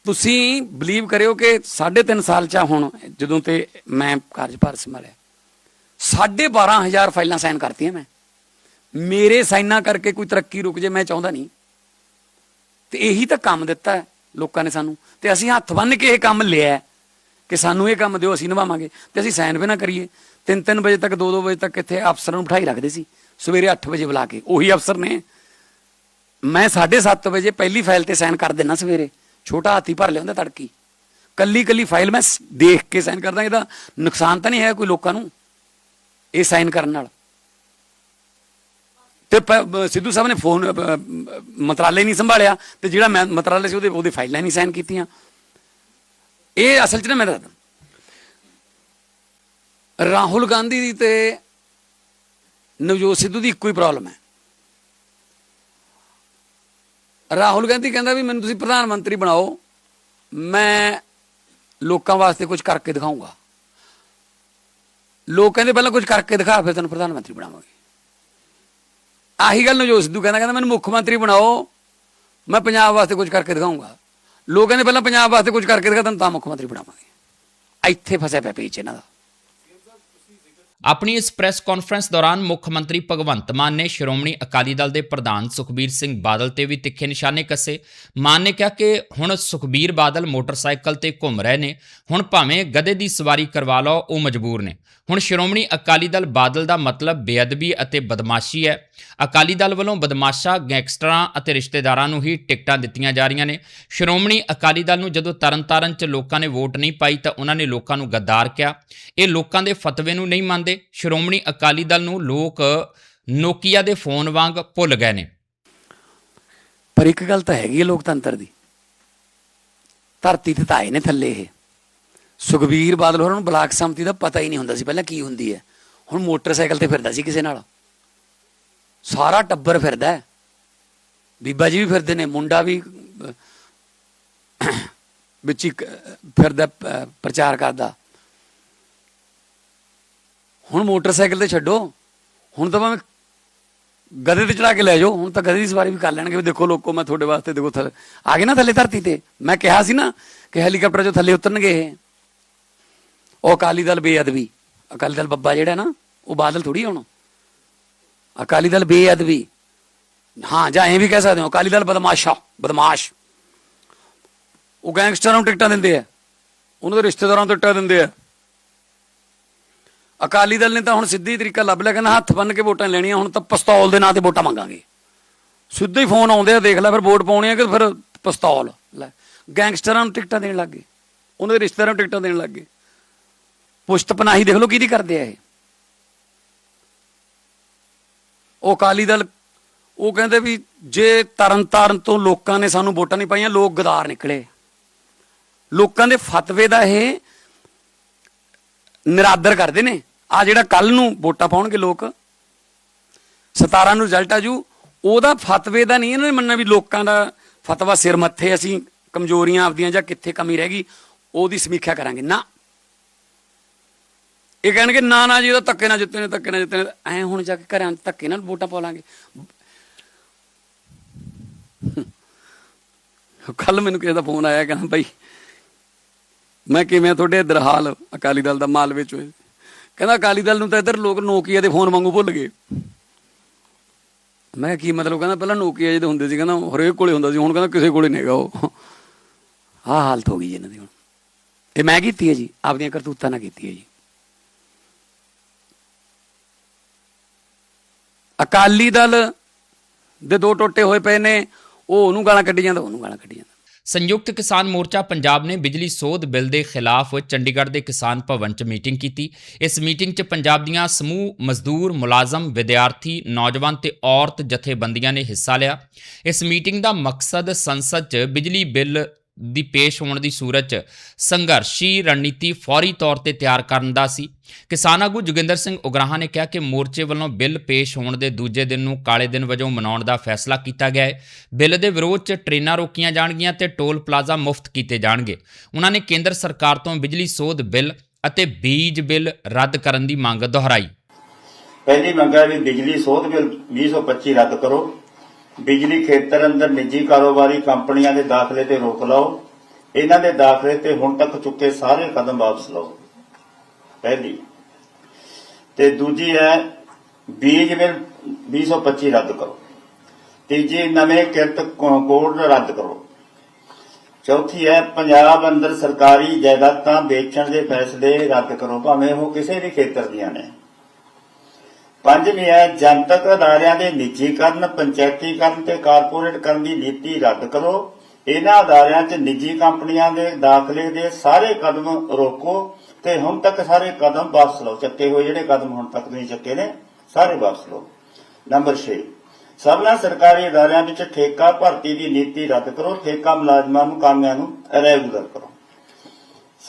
ਤੁਸੀਂ ਬਲੀਵ ਕਰਿਓ ਕਿ 3.5 ਸਾਲ ਚ ਹੁਣ, ਜਦੋਂ ਤੇ ਮੈਂ ਕਾਰਜਭਾਰ ਸੰਭਾਲਿਆ। 12500 ਫਾਈਲਾਂ ਸਾਈਨ ਕਰਤੀਆਂ ਮੈਂ। ਮੇਰੇ ਸਾਈਨਾਂ ਕਰਕੇ ਕੋਈ ਤਰੱਕੀ ਰੁਕ ਜੇ, ਮੈਂ ਚਾਹੁੰਦਾ ਨਹੀਂ। ਤੇ ਇਹੀ ਤਾਂ ਕੰਮ ਦਿੱਤਾ ਲੋਕਾਂ ਨੇ ਸਾਨੂੰ। ਤੇ ਅਸੀਂ ਹੱਥ ਬੰਨ੍ਹ ਕੇ ਇਹ ਕੰਮ ਲਿਆ ਕਿ ਸਾਨੂੰ ਇਹ ਕੰਮ ਦਿਓ, ਅਸੀਂ ਨਿਭਾਵਾਂਗੇ। ਤੇ ਅਸੀਂ ਸਾਈਨ ਵੀ ਨਾ ਕਰੀਏ। 3-3 ਵਜੇ ਤੱਕ 2-2 ਵਜੇ ਤੱਕ ਇੱਥੇ ਅਫਸਰਾਂ ਨੂੰ ਬਿਠਾਈ ਰੱਖਦੇ ਸੀ। ਸਵੇਰੇ 8 ਵਜੇ ਬੁਲਾ ਕੇ। ਉਹੀ ਅਫਸਰ ਨੇ। ਮੈਂ 7:30 ਵਜੇ ਪਹਿਲੀ ਫਾਈਲ ਤੇ ਸਾਈਨ ਕਰ ਦੇਣਾ ਸਵੇਰੇ। ਛੋਟਾ ਹਾਥੀ ਭਰ ਲਿਆਉਂਦਾ ਤੜਕੀ। ਕੱਲੀ ਕੱਲੀ ਫਾਈਲ ਮੈਂ ਦੇਖ ਕੇ ਸਾਈਨ ਕਰਦਾ, ਇਹਦਾ ਨੁਕਸਾਨ ਤਾਂ ਨਹੀਂ ਹੈ ਕੋਈ ਲੋਕਾਂ ਨੂੰ? ਇਹ ਸਾਈਨ ਕਰਨ ਨਾਲ। ਤੇ ਪ- ਸਿੱਧੂ ਸਾਹਿਬ ਨੇ ਫੋਨ ਮੰਤਰਾਲੇ ਨਹੀਂ ਸੰਭਾਲਿਆ ਤੇ ਜਿਹੜਾ ਮੈਂ ਮੰਤਰਾਲੇ ਸੀ ਉਹਦੇ ਉਹਦੇ ਫਾਈਲਾਂ ਨਹੀਂ ਸਾਈਨ ਕੀਤੀਆਂ। ਇਹ ਅਸਲ 'ਚ ਨਾ ਮੈਂ ਦੱਸਦਾ। ਰਾਹੁਲ ਗਾਂਧੀ ਦੀ ਤੇ ਨਵਜੋਤ ਸਿੱਧੂ ਦੀ ਇੱਕੋ ਹੀ ਪ੍ਰੋਬਲਮ ਹੈ। ਰਾਹੁਲ ਗਾਂਧੀ ਕਹਿੰਦਾ ਵੀ ਮੈਨੂੰ ਤੁਸੀਂ ਪ੍ਰਧਾਨ ਮੰਤਰੀ ਬਣਾਓ, ਮੈਂ ਲੋਕਾਂ ਵਾਸਤੇ ਕੁਝ ਕਰਕੇ ਦਿਖਾਊਂਗਾ ਲੋਕ ਕਹਿੰਦੇ ਪਹਿਲਾਂ ਕੁਝ ਕਰਕੇ ਦਿਖਾ, ਫਿਰ ਤੈਨੂੰ ਪ੍ਰਧਾਨ ਮੰਤਰੀ ਬਣਾਵਾਂਗੇ। ਆਹੀ ਗੱਲ ਨਵਜੋਤ ਸਿੱਧੂ ਕਹਿੰਦਾ ਕਹਿੰਦਾ ਮੈਨੂੰ ਮੁੱਖ ਮੰਤਰੀ ਬਣਾਓ, ਮੈਂ ਪੰਜਾਬ ਵਾਸਤੇ ਕੁਝ ਕਰਕੇ ਦਿਖਾਊਂਗਾ ਲੋਕ ਕਹਿੰਦੇ ਪਹਿਲਾਂ ਪੰਜਾਬ ਵਾਸਤੇ ਕੁਝ ਕਰਕੇ ਦਿਖਾ ਤੈਨੂੰ ਤਾਂ ਮੁੱਖ ਮੰਤਰੀ ਬਣਾਵਾਂਗੇ। ਇੱਥੇ ਫਸਿਆ ਪਿਆ ਪੇਚ ਇਹਨਾਂ ਦਾ। ਆਪਣੀ ਇਸ ਪ੍ਰੈਸ ਕਾਨਫਰੰਸ ਦੌਰਾਨ ਮੁੱਖ ਮੰਤਰੀ ਭਗਵੰਤ ਮਾਨ ਨੇ ਸ਼੍ਰੋਮਣੀ ਅਕਾਲੀ ਦਲ ਦੇ ਪ੍ਰਧਾਨ ਸੁਖਬੀਰ ਸਿੰਘ ਬਾਦਲ ਤੇ ਵੀ ਤਿੱਖੇ ਨਿਸ਼ਾਨੇ ਕੱਸੇ। ਮਾਨ ਨੇ ਕਿਹਾ ਕਿ ਹੁਣ ਸੁਖਬੀਰ ਬਾਦਲ ਮੋਟਰਸਾਈਕਲ ਤੇ ਘੁੰਮ ਰਹੇ ਨੇ, ਹੁਣ ਭਾਵੇਂ ਗਧੇ ਦੀ ਸਵਾਰੀ ਕਰਵਾ ਲਓ, ਉਹ ਮਜਬੂਰ ਨੇ। ਹੁਣ ਸ਼੍ਰੋਮਣੀ ਅਕਾਲੀ ਦਲ ਬਾਦਲ ਦਾ ਮਤਲਬ ਬੇਅਦਬੀ ਅਤੇ ਬਦਮਾਸ਼ੀ ਹੈ। ਅਕਾਲੀ ਦਲ ਵੱਲੋਂ ਬਦਮਾਸ਼ਾਂ, ਗੈਂਗਸਟਰਾਂ ਅਤੇ ਰਿਸ਼ਤੇਦਾਰਾਂ ਨੂੰ ਹੀ ਟਿਕਟਾਂ ਦਿੱਤੀਆਂ ਜਾ ਰਹੀਆਂ ਨੇ। ਸ਼੍ਰੋਮਣੀ ਅਕਾਲੀ ਦਲ ਨੂੰ ਜਦੋਂ ਤਰਨਤਾਰਨ 'ਚ ਲੋਕਾਂ ਨੇ ਵੋਟ ਨਹੀਂ ਪਾਈ ਤਾਂ ਉਹਨਾਂ ਨੇ ਲੋਕਾਂ ਨੂੰ ਗੱਦਾਰ ਕਿਹਾ। ਇਹ ਲੋਕਾਂ ਦੇ ਫਤਵੇ ਨੂੰ ਨਹੀਂ ਮੰਨਦੇ। ਸ਼੍ਰੋਮਣੀ ਅਕਾਲੀ ਦਲ ਨੂੰ ਲੋਕ ਨੋਕੀਆ ਦੇ ਫੋਨ ਵਾਂਗ ਭੁੱਲ ਗਏ ਨੇ। ਪਰ ਇੱਕ ਗੱਲ ਤਾਂ ਹੈਗੀ ਹੈ ਲੋਕਤੰਤਰ ਦੀ। ਧਰਤੀ ਤੇ ਤਾਂ ਆਏ ਨੇ ਥੱਲੇ ਇਹ। ਸੁਖਬੀਰ ਬਾਦਲ ਹੋਰਾਂ ਨੂੰ ਬਲਾਕ ਸੰਮਤੀ ਦਾ ਪਤਾ ਹੀ ਨਹੀਂ ਹੁੰਦਾ ਸੀ ਪਹਿਲਾਂ ਕੀ ਹੁੰਦੀ ਹੈ। ਹੁਣ ਮੋਟਰਸਾਈਕਲ ਤੇ ਫਿਰਦਾ ਸੀ ਕਿਸੇ ਨਾਲ। ਸਾਰਾ ਟੱਬਰ ਫਿਰਦਾ ਬੀਬਾ ਜੀ ਵੀ ਫਿਰਦੇ ਨੇ, ਮੁੰਡਾ ਵੀ ਵਿੱਚ ਹੀ ਫਿਰਦਾ ਪ੍ਰਚਾਰ ਕਰਦਾ। ਹੁਣ ਮੋਟਰਸਾਈਕਲ ਤੇ ਛੱਡੋ। ਹੁਣ ਤਾਂ ਮੈਂ ਗਧੇ ਤੇ ਚੜਾ ਕੇ ਲੈ ਜਾਓ, ਹੁਣ ਤਾਂ ਗਧੇ ਦੀ ਸਵਾਰੀ ਵੀ ਕਰ ਲੈਣਗੇ ਵੀ ਦੇਖੋ ਲੋਕੋ, ਮੈਂ ਤੁਹਾਡੇ ਵਾਸਤੇ ਦੇਖੋ ਥੱਲੇ ਆ ਗਏ ਨਾ ਥੱਲੇ ਧਰਤੀ ਤੇ। ਮੈਂ ਕਿਹਾ ਸੀ ਨਾ ਕਿ ਹੈਲੀਕਾਪਟਰ 'ਚੋਂ ਥੱਲੇ ਉਤਰਨਗੇ ਇਹ। ਉਹ ਅਕਾਲੀ ਦਲ ਬੇਅਦਬੀ। ਅਕਾਲੀ ਦਲ ਬੱਬਾ ਜਿਹੜਾ ਨਾ, ਉਹ ਬਾਦਲ ਥੋੜੀ ਹੁਣ। ਅਕਾਲੀ ਦਲ ਬੇਅਦਬੀ। ਹਾਂ, ਜਾਂ ਐਂ ਵੀ ਕਹਿ ਸਕਦੇ ਹੋ, ਅਕਾਲੀ ਦਲ ਬਦਮਾਸ਼ਾ, ਬਦਮਾਸ਼। ਉਹ ਗੈਂਗਸਟਰਾਂ ਨੂੰ ਟਿਕਟਾਂ ਦਿੰਦੇ ਆ। ਉਹਨਾਂ ਦੇ ਰਿਸ਼ਤੇਦਾਰਾਂ ਨੂੰ ਟਿਕਟਾਂ ਦਿੰਦੇ ਆ। ਅਕਾਲੀ ਦਲ ਨੇ ਤਾਂ ਹੁਣ ਸਿੱਧੀ ਤਰੀਕਾ ਲੱਭ ਲਿਆ, ਕਹਿੰਦਾ ਹੱਥ ਬੰਨ ਕੇ ਵੋਟਾਂ ਲੈਣੀਆਂ, ਹੁਣ ਤਾਂ ਪਿਸਤੌਲ ਦੇ ਨਾਂ ਤੇ ਵੋਟਾਂ ਮੰਗਾਂਗੇ। ਸਿੱਧੇ ਹੀ ਫੋਨ ਆਉਂਦੇ ਆ, ਦੇਖ ਲੈ ਫਿਰ ਵੋਟ ਪਾਉਣੀ ਆ ਕਿ ਫਿਰ ਪਿਸਤੌਲ। ਲੈ, ਗੈਂਗਸਟਰਾਂ ਨੂੰ ਟਿਕਟਾਂ ਦੇਣ ਲੱਗ ਗਏ। ਉਹਨਾਂ ਦੇ ਰਿਸ਼ਤੇਦਾਰਾਂ ਨੂੰ ਟਿਕਟਾਂ ਦੇਣ ਲੱਗ ਗਏ। ਪੁਸ਼ਤ ਪਨਾਹੀ ਦੇਖ ਲਓ ਕਿਹਦੀ ਕਰਦੇ ਆ ਇਹ। ਉਹ ਅਕਾਲੀ ਦਲ, ਉਹ ਕਹਿੰਦੇ ਵੀ ਜੇ ਤਰਨ ਤਾਰਨ ਤੋਂ ਲੋਕਾਂ ਨੇ ਸਾਨੂੰ ਵੋਟਾਂ ਨਹੀਂ ਪਾਈਆਂ, ਲੋਕ ਗਦਾਰ ਨਿਕਲੇ। ਲੋਕਾਂ ਦੇ ਫਤਵੇ ਦਾ ਇਹ ਨਿਰਾਦਰ ਕਰਦੇ ਨੇ। ਆ ਜਿਹੜਾ ਕੱਲ ਨੂੰ ਵੋਟਾਂ ਪਾਉਣਗੇ ਲੋਕ 17 ਨੂੰ ਰਿਜ਼ਲਟ ਆ ਜੂ ਉਹਦਾ ਫਤਵੇ ਦਾ ਨਹੀਂ ਇਹਨਾਂ ਨੇ ਮੰਨਣਾ ਵੀ ਲੋਕਾਂ ਦਾ ਫਤਵਾ ਸਿਰ ਮੱਥੇ, ਅਸੀਂ ਕਮਜ਼ੋਰੀਆਂ ਆਪਦੀਆਂ ਜਾਂ ਕਿੱਥੇ ਕਮੀ ਰਹਿ ਗਈ, ਉਹਦੀ ਸਮੀਖਿਆ ਕਰਾਂਗੇ। ਨਾ ਇਹ ਕਹਿਣਗੇ, ਨਾ ਨਾ ਜੀ ਉਹਦਾ ਧੱਕੇ ਨਾਲ ਜਿੱਤੇ ਨੇ, ਧੱਕੇ ਨਾਲ ਜਿੱਤੇ ਨੇ। ਐ ਹੁਣ ਜਾ ਕੇ ਘਰਾਂ ਧੱਕੇ ਨਾਲ ਵੋਟਾਂ ਪਾ ਲਾਂਗੇ। ਕੱਲ ਮੈਨੂੰ ਕਿਸੇ ਦਾ ਫੋਨ ਆਇਆ, ਕਹਿੰਦਾ ਭਾਈ ਮੈਂ ਕਿਵੇਂ ਤੁਹਾਡੇ ਇੱਧਰ ਹਾਲ ਅਕਾਲੀ ਦਲ ਦਾ ਮਾਲ ਵਿੱਚ? ਹੋਏ ਕਹਿੰਦਾ ਅਕਾਲੀ ਦਲ ਨੂੰ ਤਾਂ ਇੱਧਰ ਲੋਕ ਨੋਕੀਆ ਦੇ ਫੋਨ ਵਾਂਗੂ ਭੁੱਲ ਗਏ। ਮੈਂ ਕਿਹਾ ਕੀ ਮਤਲਬ, ਕਹਿੰਦਾ ਪਹਿਲਾਂ ਨੋਕੀਆ ਜਿਹਦੇ ਹੁੰਦੇ ਸੀ, ਕਹਿੰਦਾ ਹਰੇਕ ਕੋਲੇ ਹੁੰਦਾ ਸੀ, ਹੁਣ ਕਹਿੰਦਾ ਕਿਸੇ ਕੋਲੇ ਨਹੀਂਗਾ ਉਹ। ਆਹ ਹਾਲਤ ਹੋ ਗਈ ਜੀ ਇਹਨਾਂ ਦੀ ਹੁਣ। ਇਹ ਮੈਂ ਕੀਤੀ ਹੈ ਜੀ ਆਪਦੀਆਂ ਕਰਤੂਤਾਂ ਨਾਲ ਕੀਤੀ ਹੈ ਜੀ। ਅਕਾਲੀ ਦਲ ਦੇ ਦੋ ਟੋਟੇ ਹੋਏ ਪਏ ਨੇ, ਉਹ ਉਹਨੂੰ ਗਾਲਾਂ ਕੱਢੀ ਜਾਂਦਾ ਉਹਨੂੰ ਗਾਲਾਂ ਕੱਢੀ ਜਾਂਦਾ ਸੰਯੁਕਤ ਕਿਸਾਨ ਮੋਰਚਾ ਪੰਜਾਬ ਨੇ ਬਿਜਲੀ ਸੋਧ ਬਿੱਲ ਦੇ ਖਿਲਾਫ ਚੰਡੀਗੜ੍ਹ ਦੇ ਕਿਸਾਨ ਭਵਨ 'ਚ ਮੀਟਿੰਗ ਕੀਤੀ। ਇਸ ਮੀਟਿੰਗ 'ਚ ਪੰਜਾਬ ਦੀਆਂ ਸਮੂਹ, ਮਜ਼ਦੂਰ, ਮੁਲਾਜ਼ਮ, ਵਿਦਿਆਰਥੀ, ਨੌਜਵਾਨ ਤੇ ਔਰਤ ਜਥੇਬੰਦੀਆਂ ਨੇ ਹਿੱਸਾ ਲਿਆ। ਇਸ ਮੀਟਿੰਗ ਦਾ ਮਕਸਦ ਸੰਸਦ 'ਚ ਬਿਜਲੀ ਬਿੱਲ ਦੀ ਪੇਸ਼ ਹੋਣ ਦੀ ਸੂਰਤ 'ਚ ਸੰਘਰਸ਼ੀ ਰਣਨੀਤੀ ਫੌਰੀ ਤੌਰ ਤੇ ਤਿਆਰ ਕਰਨ ਦਾ ਸੀ। ਕਿਸਾਨ ਆਗੂ ਜੋਗਿੰਦਰ ਸਿੰਘ ਉਗਰਾਹਾਂ ਨੇ ਕਿਹਾ ਕਿ ਮੋਰਚੇ ਵੱਲੋਂ ਬਿੱਲ ਪੇਸ਼ ਹੋਣ ਦੇ ਦੂਜੇ ਦਿਨ ਨੂੰ ਕਾਲੇ ਦਿਨ ਵਜੋਂ ਮਨਾਉਣ ਦਾ ਫੈਸਲਾ ਕੀਤਾ ਗਿਆ ਹੈ। ਬਿੱਲ ਦੇ ਵਿਰੋਧ 'ਚ ਟ੍ਰੇਨਾਂ ਰੋਕੀਆਂ ਜਾਣਗੀਆਂ ਤੇ ਟੋਲ ਪਲਾਜ਼ਾ ਮੁਫਤ ਕੀਤੇ ਜਾਣਗੇ। ਉਹਨਾਂ ਨੇ ਕੇਂਦਰ ਸਰਕਾਰ ਤੋਂ ਬਿਜਲੀ ਸੋਧ ਬਿੱਲ ਅਤੇ ਬੀਜ ਬਿੱਲ ਰੱਦ ਕਰਨ ਦੀ ਮੰਗ ਦੁਹਰਾਈ। ਪਹਿਲੀ ਮੰਗ ਹੈ ਵੀ ਬਿਜਲੀ ਸੋਧ ਬਿੱਲ 2025 ਰੱਦ ਕਰੋ। ਬਿਜਲੀ ਖੇਤਰ ਅੰਦਰ ਨਿੱਜੀ ਕਾਰੋਬਾਰੀ ਕੰਪਨੀਆਂ ਦੇ ਦਾਖਲੇ ਤੇ ਰੋਕ ਲਾਓ। ਇਹਨਾਂ ਦੇ ਦਾਖਲੇ ਤੇ ਹੁਣ ਤੱਕ ਚੁੱਕੇ ਸਾਰੇ ਕਦਮ ਵਾਪਸ ਲਓ। ਪਹਿਲੀ। ਤੇ ਦੂਜੀ ਹੈ, ਬੀਜ ਬਿੱਲ 2025 ਰੱਦ ਕਰੋ। ਤੀਜੀ, ਨਵੇਂ ਕਿਰਤ ਕੋਡ ਰੱਦ ਕਰੋ। ਚੌਥੀ ਹੈ, ਪੰਜਾਬ ਅੰਦਰ ਸਰਕਾਰੀ ਜਾਇਦਾਦਾਂ ਵੇਚਣ ਦੇ ਫੈਸਲੇ ਰੱਦ ਕਰੋ। ਭਾਵੇਂ ਉਹ ਕਿਸੇ ਵੀ ਖੇਤਰ ਦੀਆਂ ਨੇ। ਪੰਜਵੀਂ ਹੈ, ਜਨਤਕ ਅਦਾਰਿਆਂ ਦੇ ਨਿੱਜੀਕਰਨ, ਪੰਚਾਇਤੀਕਰਨ ਤੇ ਕਾਰਪੋਰੇਟਕਰਨ ਦੀ ਨੀਤੀ ਰੱਦ ਕਰੋ। ਇਹਨਾਂ ਅਦਾਰਿਆਂ 'ਚ ਨਿੱਜੀ ਕੰਪਨੀਆਂ ਦੇ ਦਾਖਲੇ ਦੇ ਸਾਰੇ ਕਦਮ ਰੋਕੋ ਤੇ ਹੁਣ ਤੱਕ ਸਾਰੇ ਕਦਮ ਵਾਪਸ ਲਓ। ਚੱਕੇ ਹੋਏ ਜਿਹੜੇ ਕਦਮ ਹੁਣ ਤੱਕ ਨਹੀਂ ਚੱਕੇ ਨੇ, ਸਾਰੇ ਵਾਪਸ ਲਓ। ਨੰਬਰ 6 ਸਭਨਾ ਸਰਕਾਰੀ ਅਦਾਰਿਆਂ ਵਿੱਚ ਠੇਕਾ ਭਰਤੀ ਦੀ ਨੀਤੀ ਰੱਦ ਕਰੋ। ਠੇਕਾ ਮੁਲਾਜ਼ਮਾਂ ਨੂੰ, ਕਾਮਿਆਂ ਨੂੰ ਰੈਗੂਲਰ ਕਰੋ।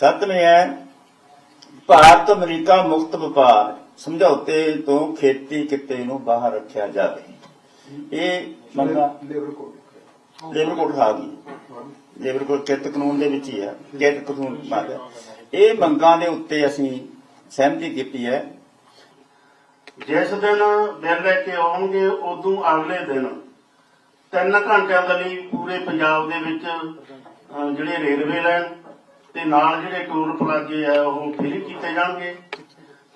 ਸੱਤਵੇਂ ਹੈ, ਭਾਰਤ ਅਮਰੀਕਾ ਮੁਕਤ ਵਪਾਰ। ਸਮਝੌਤੇ ਤੋਂ ਖੇਤੀ ਕਿੱਤੇ ਨੂੰ ਬਾਹਰ ਰੱਖਿਆ ਜਾਵੇ। ਇਹ ਮੰਗਾ ਲੇਬਰ ਕੋਡ ਲੇਬਰ ਕੋਡ ਗਈ ਲੇਬਰ ਕੋਡ ਕਿਰਤ ਕਾਨੂੰਨ ਦੇ ਵਿੱਚ ਹੀ ਹੈ। ਕਿਰਤ ਕਾਨੂੰਨ ਮਾਰਿਆ ਇਹ ਮੰਗਾਂ ਦੇ ਉੱਤੇ ਅਸੀਂ ਸਹਿਮਤੀ ਕੀਤੀ ਹੈ। ਜਿਸ ਦਿਨ ਬਿੱਲ ਲੈ ਕੇ ਆਉਣਗੇ ਉਦੋਂ ਅਗਲੇ ਦਿਨ ਤਿੰਨ ਘੰਟਿਆਂ ਦੇ ਲਈ ਪੂਰੇ ਪੰਜਾਬ ਦੇ ਵਿੱਚ ਜਿਹੜੇ ਰੇਲਵੇ ਲਾਈਨ ਤੇ ਨਾਲ ਜਿਹੜੇ ਟੂਰ ਪਲਾਜ਼ੇ ਆ ਉਹ ਫ੍ਰੀ ਕੀਤੇ ਜਾਣਗੇ।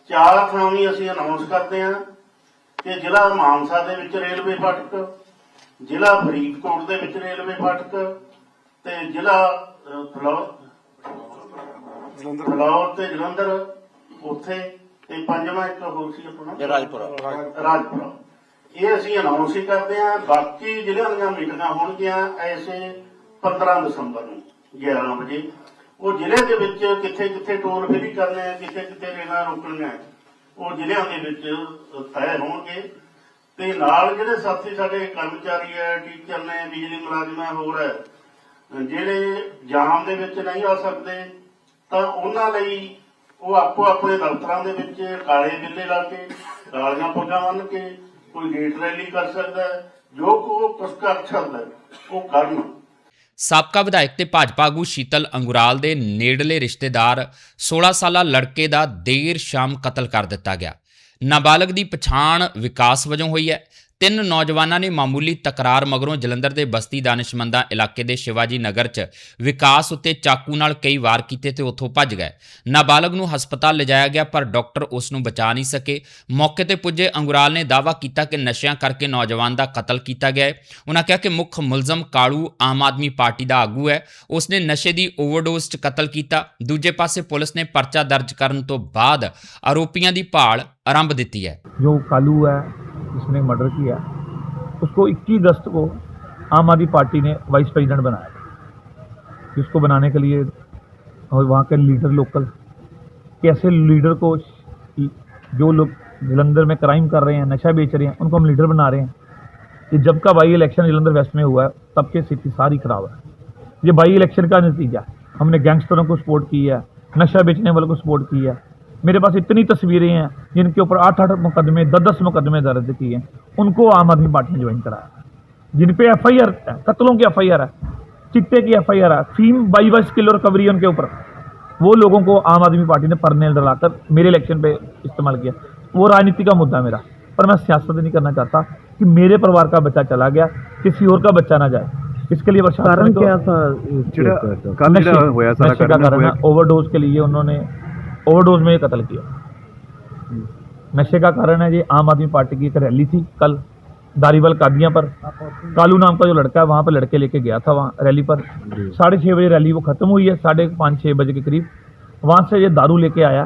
ਚਾਰ ਥਾਵੀਂ ਅਸੀਂ ਅਨਾਉਂਸ ਕਰਦੇ ਹਾਂ ਕਿ ਜ਼ਿਲ੍ਹਾ ਮਾਨਸਾ ਦੇ ਵਿੱਚ ਰੇਲਵੇ ਫਾਟਕ ਜ਼ਿਲ੍ਹਾ ਫਰੀਦਕੋਟ ਦੇ ਵਿੱਚ ਰੇਲਵੇ ਫਾਟਕ ਤੇ ਜ਼ਿਲ੍ਹਾ ਫਲੌਰ ਤੇ ਜਲੰਧਰ ਉੱਥੇ ਤੇ ਪੰਜਵਾਂ ਇੱਕ ਹੋਰ ਸੀ ਆਪਣਾ। ਰਾਜਪੁਰਾ। ਰਾਜਪੁਰਾ। ਇਹ ਅਸੀਂ ਅਨਾਉਂਸ ਹੀ ਕਰਦੇ ਹਾਂ। ਬਾਕੀ ਜ਼ਿਲ੍ਹਿਆਂ ਦੀਆਂ ਮੀਟਿੰਗਾਂ ਹੋਣਗੀਆਂ ਐਸੇ 15 ਦਸੰਬਰ ਨੂੰ 11 ਵਜੇ। ਉਹ ਜ਼ਿਲ੍ਹੇ ਦੇ ਵਿੱਚ ਕਿੱਥੇ ਕਿੱਥੇ ਟੋਲ ਫੇਰੀ ਕਰਨੇ ਆ, ਕਿੱਥੇ ਕਿੱਥੇ ਰੇਲਾਂ ਰੋਕਣੀਆਂ ਉਹ ਜ਼ਿਲ੍ਹਿਆਂ ਦੇ ਵਿੱਚ ਤੈਅ ਹੋਣਗੇ। ਤੇ ਨਾਲ ਜਿਹੜੇ ਸਾਥੀ ਸਾਡੇ ਕਰਮਚਾਰੀ ਹੈ ਟੀਚਰ ਨੇ, ਬਿਜਲੀ ਮੁਲਾਜ਼ਮ ਹੈ ਹੋਰ ਹੈ ਜਿਹੜੇ ਜਾਮ ਦੇ ਵਿੱਚ ਨਹੀਂ ਆ ਸਕਦੇ, ਤਾਂ ਉਹਨਾਂ ਲਈ ਉਹ ਆਪੋ ਆਪਣੇ ਦਫ਼ਤਰਾਂ ਦੇ ਵਿੱਚ ਕਾਲੇ ਬਿੱਲੇ ਲਾ ਕੇ, ਕਾਲੀਆਂ ਪੱਗਾਂ ਬੰਨ੍ਹ ਕੇ ਕੋਈ ਗੇਟ ਰੈਲੀ ਕਰ ਸਕਦਾ ਜੋ ਕੋ ਕੁਛ ਕਰ ਸਕਦਾ ਉਹ ਕਰਨ। ਸਾਬਕਾ ਵਿਧਾਇਕ ਤੇ ਭਾਜਪਾ ਆਗੂ ਸ਼ੀਤਲ ਅੰਗੁਰਾਲ ਦੇ ਨੇੜਲੇ ਰਿਸ਼ਤੇਦਾਰ 16 ਸਾਲਾ ਲੜਕੇ ਦਾ ਦੇਰ ਸ਼ਾਮ ਕਤਲ ਕਰ ਦਿੱਤਾ ਗਿਆ। ਨਾਬਾਲਗ ਦੀ ਪਛਾਣ ਵਿਕਾਸ ਵਜੋਂ ਹੋਈ ਹੈ। ਤਿੰਨ ਨੌਜਵਾਨਾਂ ਨੇ ਮਾਮੂਲੀ ਤਕਰਾਰ ਮਗਰੋਂ ਜਲੰਧਰ ਦੇ ਬਸਤੀ ਦਾਨਿਸ਼ਮੰਦਾ ਇਲਾਕੇ ਦੇ ਸ਼ਿਵਾਜੀ ਨਗਰ 'ਚ ਵਿਕਾਸ ਉੱਤੇ ਚਾਕੂ ਨਾਲ ਕਈ ਵਾਰ ਕੀਤੇ ਤੇ ਉੱਥੋਂ ਭੱਜ ਗਏ। ਨਾਬਾਲਗ ਨੂੰ ਹਸਪਤਾਲ ਲਿਜਾਇਆ ਗਿਆ, ਪਰ ਡਾਕਟਰ ਉਸ ਨੂੰ ਬਚਾ ਨਹੀਂ ਸਕੇ। ਮੌਕੇ ਤੇ ਪੁੱਜੇ ਅੰਗੁਰਾਲ ਨੇ ਦਾਅਵਾ ਕੀਤਾ ਕਿ ਨਸ਼ਿਆਂ ਕਰਕੇ ਨੌਜਵਾਨ ਦਾ ਕਤਲ ਕੀਤਾ ਗਿਆ ਹੈ। ਉਹਨਾਂ ਕਿਹਾ ਕਿ ਮੁੱਖ ਮੁਲਜ਼ਮ ਕਾਲੂ ਆਮ ਆਦਮੀ ਪਾਰਟੀ ਦਾ ਆਗੂ ਹੈ। ਉਸ ਨੇ ਨਸ਼ੇ ਦੀ ਓਵਰਡੋਜ਼ 'ਚ ਕਤਲ ਕੀਤਾ। ਦੂਜੇ ਪਾਸੇ ਪੁਲਿਸ ਨੇ ਪਰਚਾ ਦਰਜ ਕਰਨ ਤੋਂ ਬਾਅਦ ਆਰੋਪੀਆਂ ਦੀ ਭਾਲ ਆਰੰਭ ਦਿੱਤੀ ਹੈ। ਜੋ ਕਾਲੂ ਹੈ जिसने मर्डर किया, उसको 21 अगस्त को आम आदमी पार्टी ने वाइस प्रेसिडेंट बनाया जिसको बनाने के लिए और वहाँ के लीडर लोकल, कैसे लीडर को जो लोग जलंधर में क्राइम कर रहे हैं, नशा बेच रहे हैं, उनको हम लीडर बना रहे हैं। ये जब का बाई इलेक्शन जलंधर वेस्ट में हुआ है, तब की स्थिति सारी खराब है। ये बाई इलेक्शन का नतीजा हमने गैंगस्टरों को सपोर्ट किया है, नशा बेचने वालों को सपोर्ट किया है। मेरे पास इतनी तस्वीरें हैं जिनके ऊपर आठ आठ मुकदमे दस दस मुकदमे दर्ज किए हैं। उनको आम आदमी पार्टी ने ज्वाइन कराया। जिन पे एफ़ आई आर कत्लों की एफ़ आई आर है चिट्टे की एफ़ आई आर है फीम बाई वज किलो रिकवरी उनके ऊपर। वो लोगों को आम आदमी पार्टी ने परनेल डलाकर मेरे इलेक्शन पे इस्तेमाल किया। वो राजनीति का मुद्दा मेरा। पर मैं सियासत नहीं करना चाहता कि मेरे परिवार का बच्चा चला गया किसी और का बच्चा ना जाए। इसके लिए प्रशासन क्या था? ओवरडोज के लिए उन्होंने ओवरडोज में कत्ल किया। नशे का कारण है ये आम आदमी पार्टी की एक रैली थी कल दारीवल कादियाँ पर। कालू नाम का जो लड़का है वहाँ पर लड़के लेके गया था वहाँ रैली पर। साढ़े छः बजे रैली वो खत्म हुई है साढ़े पाँच छः बजे के करीब। वहाँ से ये दारू लेके आया।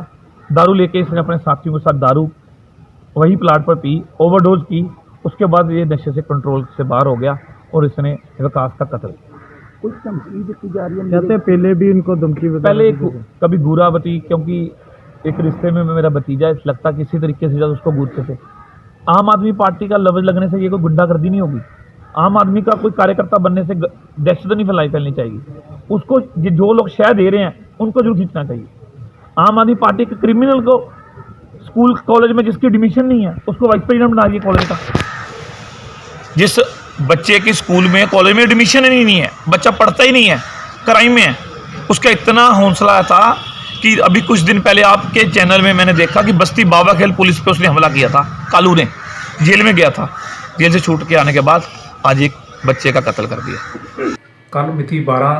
दारू लेके इसने अपने साथियों के साथ दारू वही प्लाट पर पी ओवरडोज की। उसके बाद ये नशे से कंट्रोल से बाहर हो गया और इसने विकास का कत्ल किया। कहते हैं पहले भी इनको धमकी पहले एक कभी गुरावती क्योंकि एक रिश्ते में मेरा भतीजा है लगता किसी तरीके से जब उसको गूंथते थे। आम आदमी पार्टी का लफ्ज लगने से ये कोई गुंडागर्दी नहीं होगी। आम आदमी का कोई कार्यकर्ता बनने से ग- दहशत नहीं फैलाई फैलनी चाहिए। उसको ये जो लोग शह दे रहे हैं उनको ज़रूर खींचना चाहिए। आम आदमी पार्टी के क्रिमिनल को स्कूल कॉलेज में जिसकी एडमिशन नहीं है उसको वाइस प्रेसिडेंट बना दिए कॉलेज का। जिस बच्चे की स्कूल में कॉलेज में एडमिशन ही नहीं है बच्चा पढ़ता ही नहीं है क्राइम में है उसका इतना हौसला था कि अभी कुछ दिन पहले आपके चैनल में मैंने देखा कि बस्ती बाबा खेल पुलिस पे उसने हमला किया था कालू ने जेल में गया था जेल से छूट के आने के बाद आज एक बच्चे का कत्ल कर दिया ਕੱਲ ਮਿਤੀ 12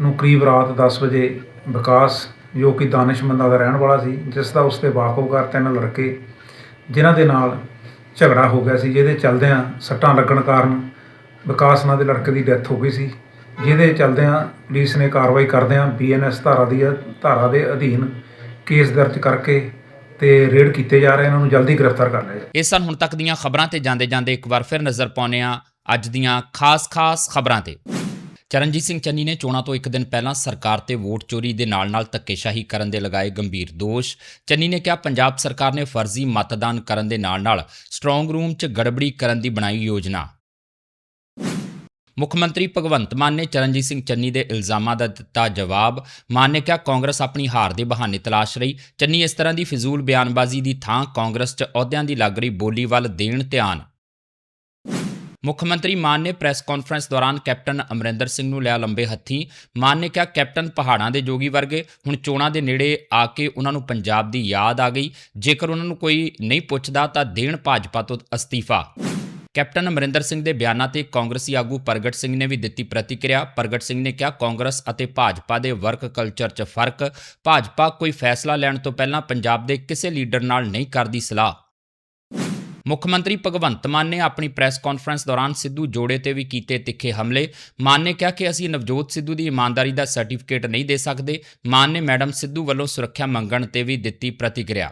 ਨੂੰ ਕਰੀਬ ਰਾਤ 10 ਵਜੇ ਵਿਕਾਸ ਜੋ ਕਿ ਦਾਨਿਸ਼ਮੰਦਾ ਦਾ ਰਹਿਣ ਵਾਲਾ ਸੀ ਜਿਸ ਦਾ ਉਸ ਤੇ ਵਾਕਫਕਾਰ ਤਿੰਨ ਲੜਕੇ ਜਿਨ੍ਹਾਂ ਦੇ ਨਾਲ ਝਗੜਾ ਹੋ ਗਿਆ ਸੀ ਜਿਹਦੇ ਚੱਲਦਿਆਂ ਸੱਟਾਂ ਲੱਗਣ ਕਾਰਨ ਵਿਕਾਸ ਨਾਂ ਦੇ ਲੜਕੇ ਦੀ ਡੈਥ ਹੋ ਗਈ ਸੀ, ਜਿਹਦੇ ਚਲਦਿਆਂ ਪੁਲਿਸ ਨੇ ਕਾਰਵਾਈ ਕਰਦਿਆਂ ਬੀਐਨਐਸ ਧਾਰਾ ਦੀ, ਧਾਰਾ ਦੇ ਅਧੀਨ ਕੇਸ ਦਰਜ ਕਰਕੇ ਤੇ ਰੇਡ ਕੀਤੇ ਜਾ ਰਹੇ ਇਹਨਾਂ ਨੂੰ ਜਲਦੀ ਗ੍ਰਿਫਤਾਰ ਕਰ ਲਿਆ ਜਾਵੇ। ਇਹ ਸਨ ਹੁਣ ਤੱਕ ਦੀਆਂ ਖਬਰਾਂ ਤੇ ਜਾਂਦੇ ਜਾਂਦੇ ਇੱਕ ਵਾਰ ਫਿਰ ਨਜ਼ਰ ਪਾਉਂਦੇ ਹਾਂ ਅੱਜ ਦੀਆਂ ਖਾਸ-ਖਾਸ ਖਬਰਾਂ ਤੇ। ਚਰਨਜੀਤ ਸਿੰਘ ਚੰਨੀ ਨੇ ਚੋਣਾਂ ਤੋਂ ਇੱਕ ਦਿਨ ਪਹਿਲਾਂ ਸਰਕਾਰ ਤੇ ਵੋਟ ਚੋਰੀ ਦੇ ਨਾਲ-ਨਾਲ ਧੱਕੇਸ਼ਾਹੀ ਕਰਨ ਦੇ ਲਗਾਏ ਗੰਭੀਰ ਦੋਸ਼। ਚੰਨੀ ਨੇ ਕਿਹਾ, ਪੰਜਾਬ ਸਰਕਾਰ ਨੇ ਫਰਜ਼ੀ ਮਤਦਾਨ ਕਰਨ ਦੇ ਨਾਲ-ਨਾਲ ਸਟਰੋਂਗ ਰੂਮ 'ਚ ਗੜਬੜੀ ਕਰਨ ਦੀ ਬਣਾਈ ਯੋਜਨਾ। ਮੁੱਖ ਮੰਤਰੀ ਭਗਵੰਤ ਮਾਨ ਨੇ ਚਰਨਜੀਤ ਸਿੰਘ ਚੰਨੀ ਦੇ ਇਲਜ਼ਾਮਾਂ ਦਾ ਦਿੱਤਾ ਜਵਾਬ। ਮਾਨ ਨੇ ਕਿਹਾ, ਕਾਂਗਰਸ ਆਪਣੀ ਹਾਰ ਦੇ ਬਹਾਨੇ ਤਲਾਸ਼ ਰਹੀ। ਚੰਨੀ ਇਸ ਤਰ੍ਹਾਂ ਦੀ ਫਿਜ਼ੂਲ ਬਿਆਨਬਾਜ਼ੀ ਦੀ ਥਾਂ ਕਾਂਗਰਸ 'ਚ ਅਹੁਦਿਆਂ ਦੀ ਲੱਗ ਰਹੀ ਬੋਲੀ ਵੱਲ ਦੇਣ ਧਿਆਨ। ਮੁੱਖ ਮੰਤਰੀ ਮਾਨ ਨੇ ਪ੍ਰੈਸ ਕਾਨਫਰੰਸ ਦੌਰਾਨ ਕੈਪਟਨ ਅਮਰਿੰਦਰ ਸਿੰਘ ਨੂੰ ਲਿਆ ਲੰਬੇ ਹੱਥੀਂ। ਮਾਨ ਨੇ ਕਿਹਾ, ਕੈਪਟਨ ਪਹਾੜਾਂ ਦੇ ਜੋਗੀ ਵਰਗੇ, ਹੁਣ ਚੋਣਾਂ ਦੇ ਨੇੜੇ ਆ ਕੇ ਉਹਨਾਂ ਨੂੰ ਪੰਜਾਬ ਦੀ ਯਾਦ ਆ ਗਈ। ਜੇਕਰ ਉਹਨਾਂ ਨੂੰ ਕੋਈ ਨਹੀਂ ਪੁੱਛਦਾ ਤਾਂ ਦੇਣ ਭਾਜਪਾ ਤੋਂ ਅਸਤੀਫਾ। ਕੈਪਟਨ ਅਮਰਿੰਦਰ ਸਿੰਘ ਦੇ ਬਿਆਨਾਂ ਤੇ ਕਾਂਗਰਸੀ ਆਗੂ ਪ੍ਰਗਟ ਸਿੰਘ ਨੇ ਵੀ ਦਿੱਤੀ ਪ੍ਰਤੀਕਿਰਿਆ। ਪ੍ਰਗਟ ਸਿੰਘ ਨੇ ਕਿਹਾ, ਕਾਂਗਰਸ ਅਤੇ ਭਾਜਪਾ ਦੇ ਵਰਕ ਕਲਚਰ 'ਚ ਫ਼ਰਕ, ਭਾਜਪਾ ਕੋਈ ਫੈਸਲਾ ਲੈਣ ਤੋਂ ਪਹਿਲਾਂ ਪੰਜਾਬ ਦੇ ਕਿਸੇ ਲੀਡਰ ਨਾਲ ਨਹੀਂ ਕਰਦੀ ਸਲਾਹ। ਮੁੱਖ ਮੰਤਰੀ ਭਗਵੰਤ ਮਾਨ ਨੇ ਆਪਣੀ ਪ੍ਰੈਸ ਕਾਨਫਰੰਸ ਦੌਰਾਨ ਸਿੱਧੂ ਜੋੜੇ ਤੇ ਵੀ ਕੀਤੇ ਤਿੱਖੇ ਹਮਲੇ। ਮਾਨ ਨੇ ਕਿਹਾ ਕਿ ਅਸੀਂ ਨਵਜੋਤ ਸਿੱਧੂ ਦੀ ਇਮਾਨਦਾਰੀ ਦਾ ਸਰਟੀਫਿਕੇਟ ਨਹੀਂ ਦੇ ਸਕਦੇ। ਮਾਨ ਨੇ ਮੈਡਮ ਸਿੱਧੂ ਵੱਲੋਂ ਸੁਰੱਖਿਆ ਮੰਗਣ ਤੇ ਵੀ ਦਿੱਤੀ ਪ੍ਰਤੀਕਿਰਿਆ।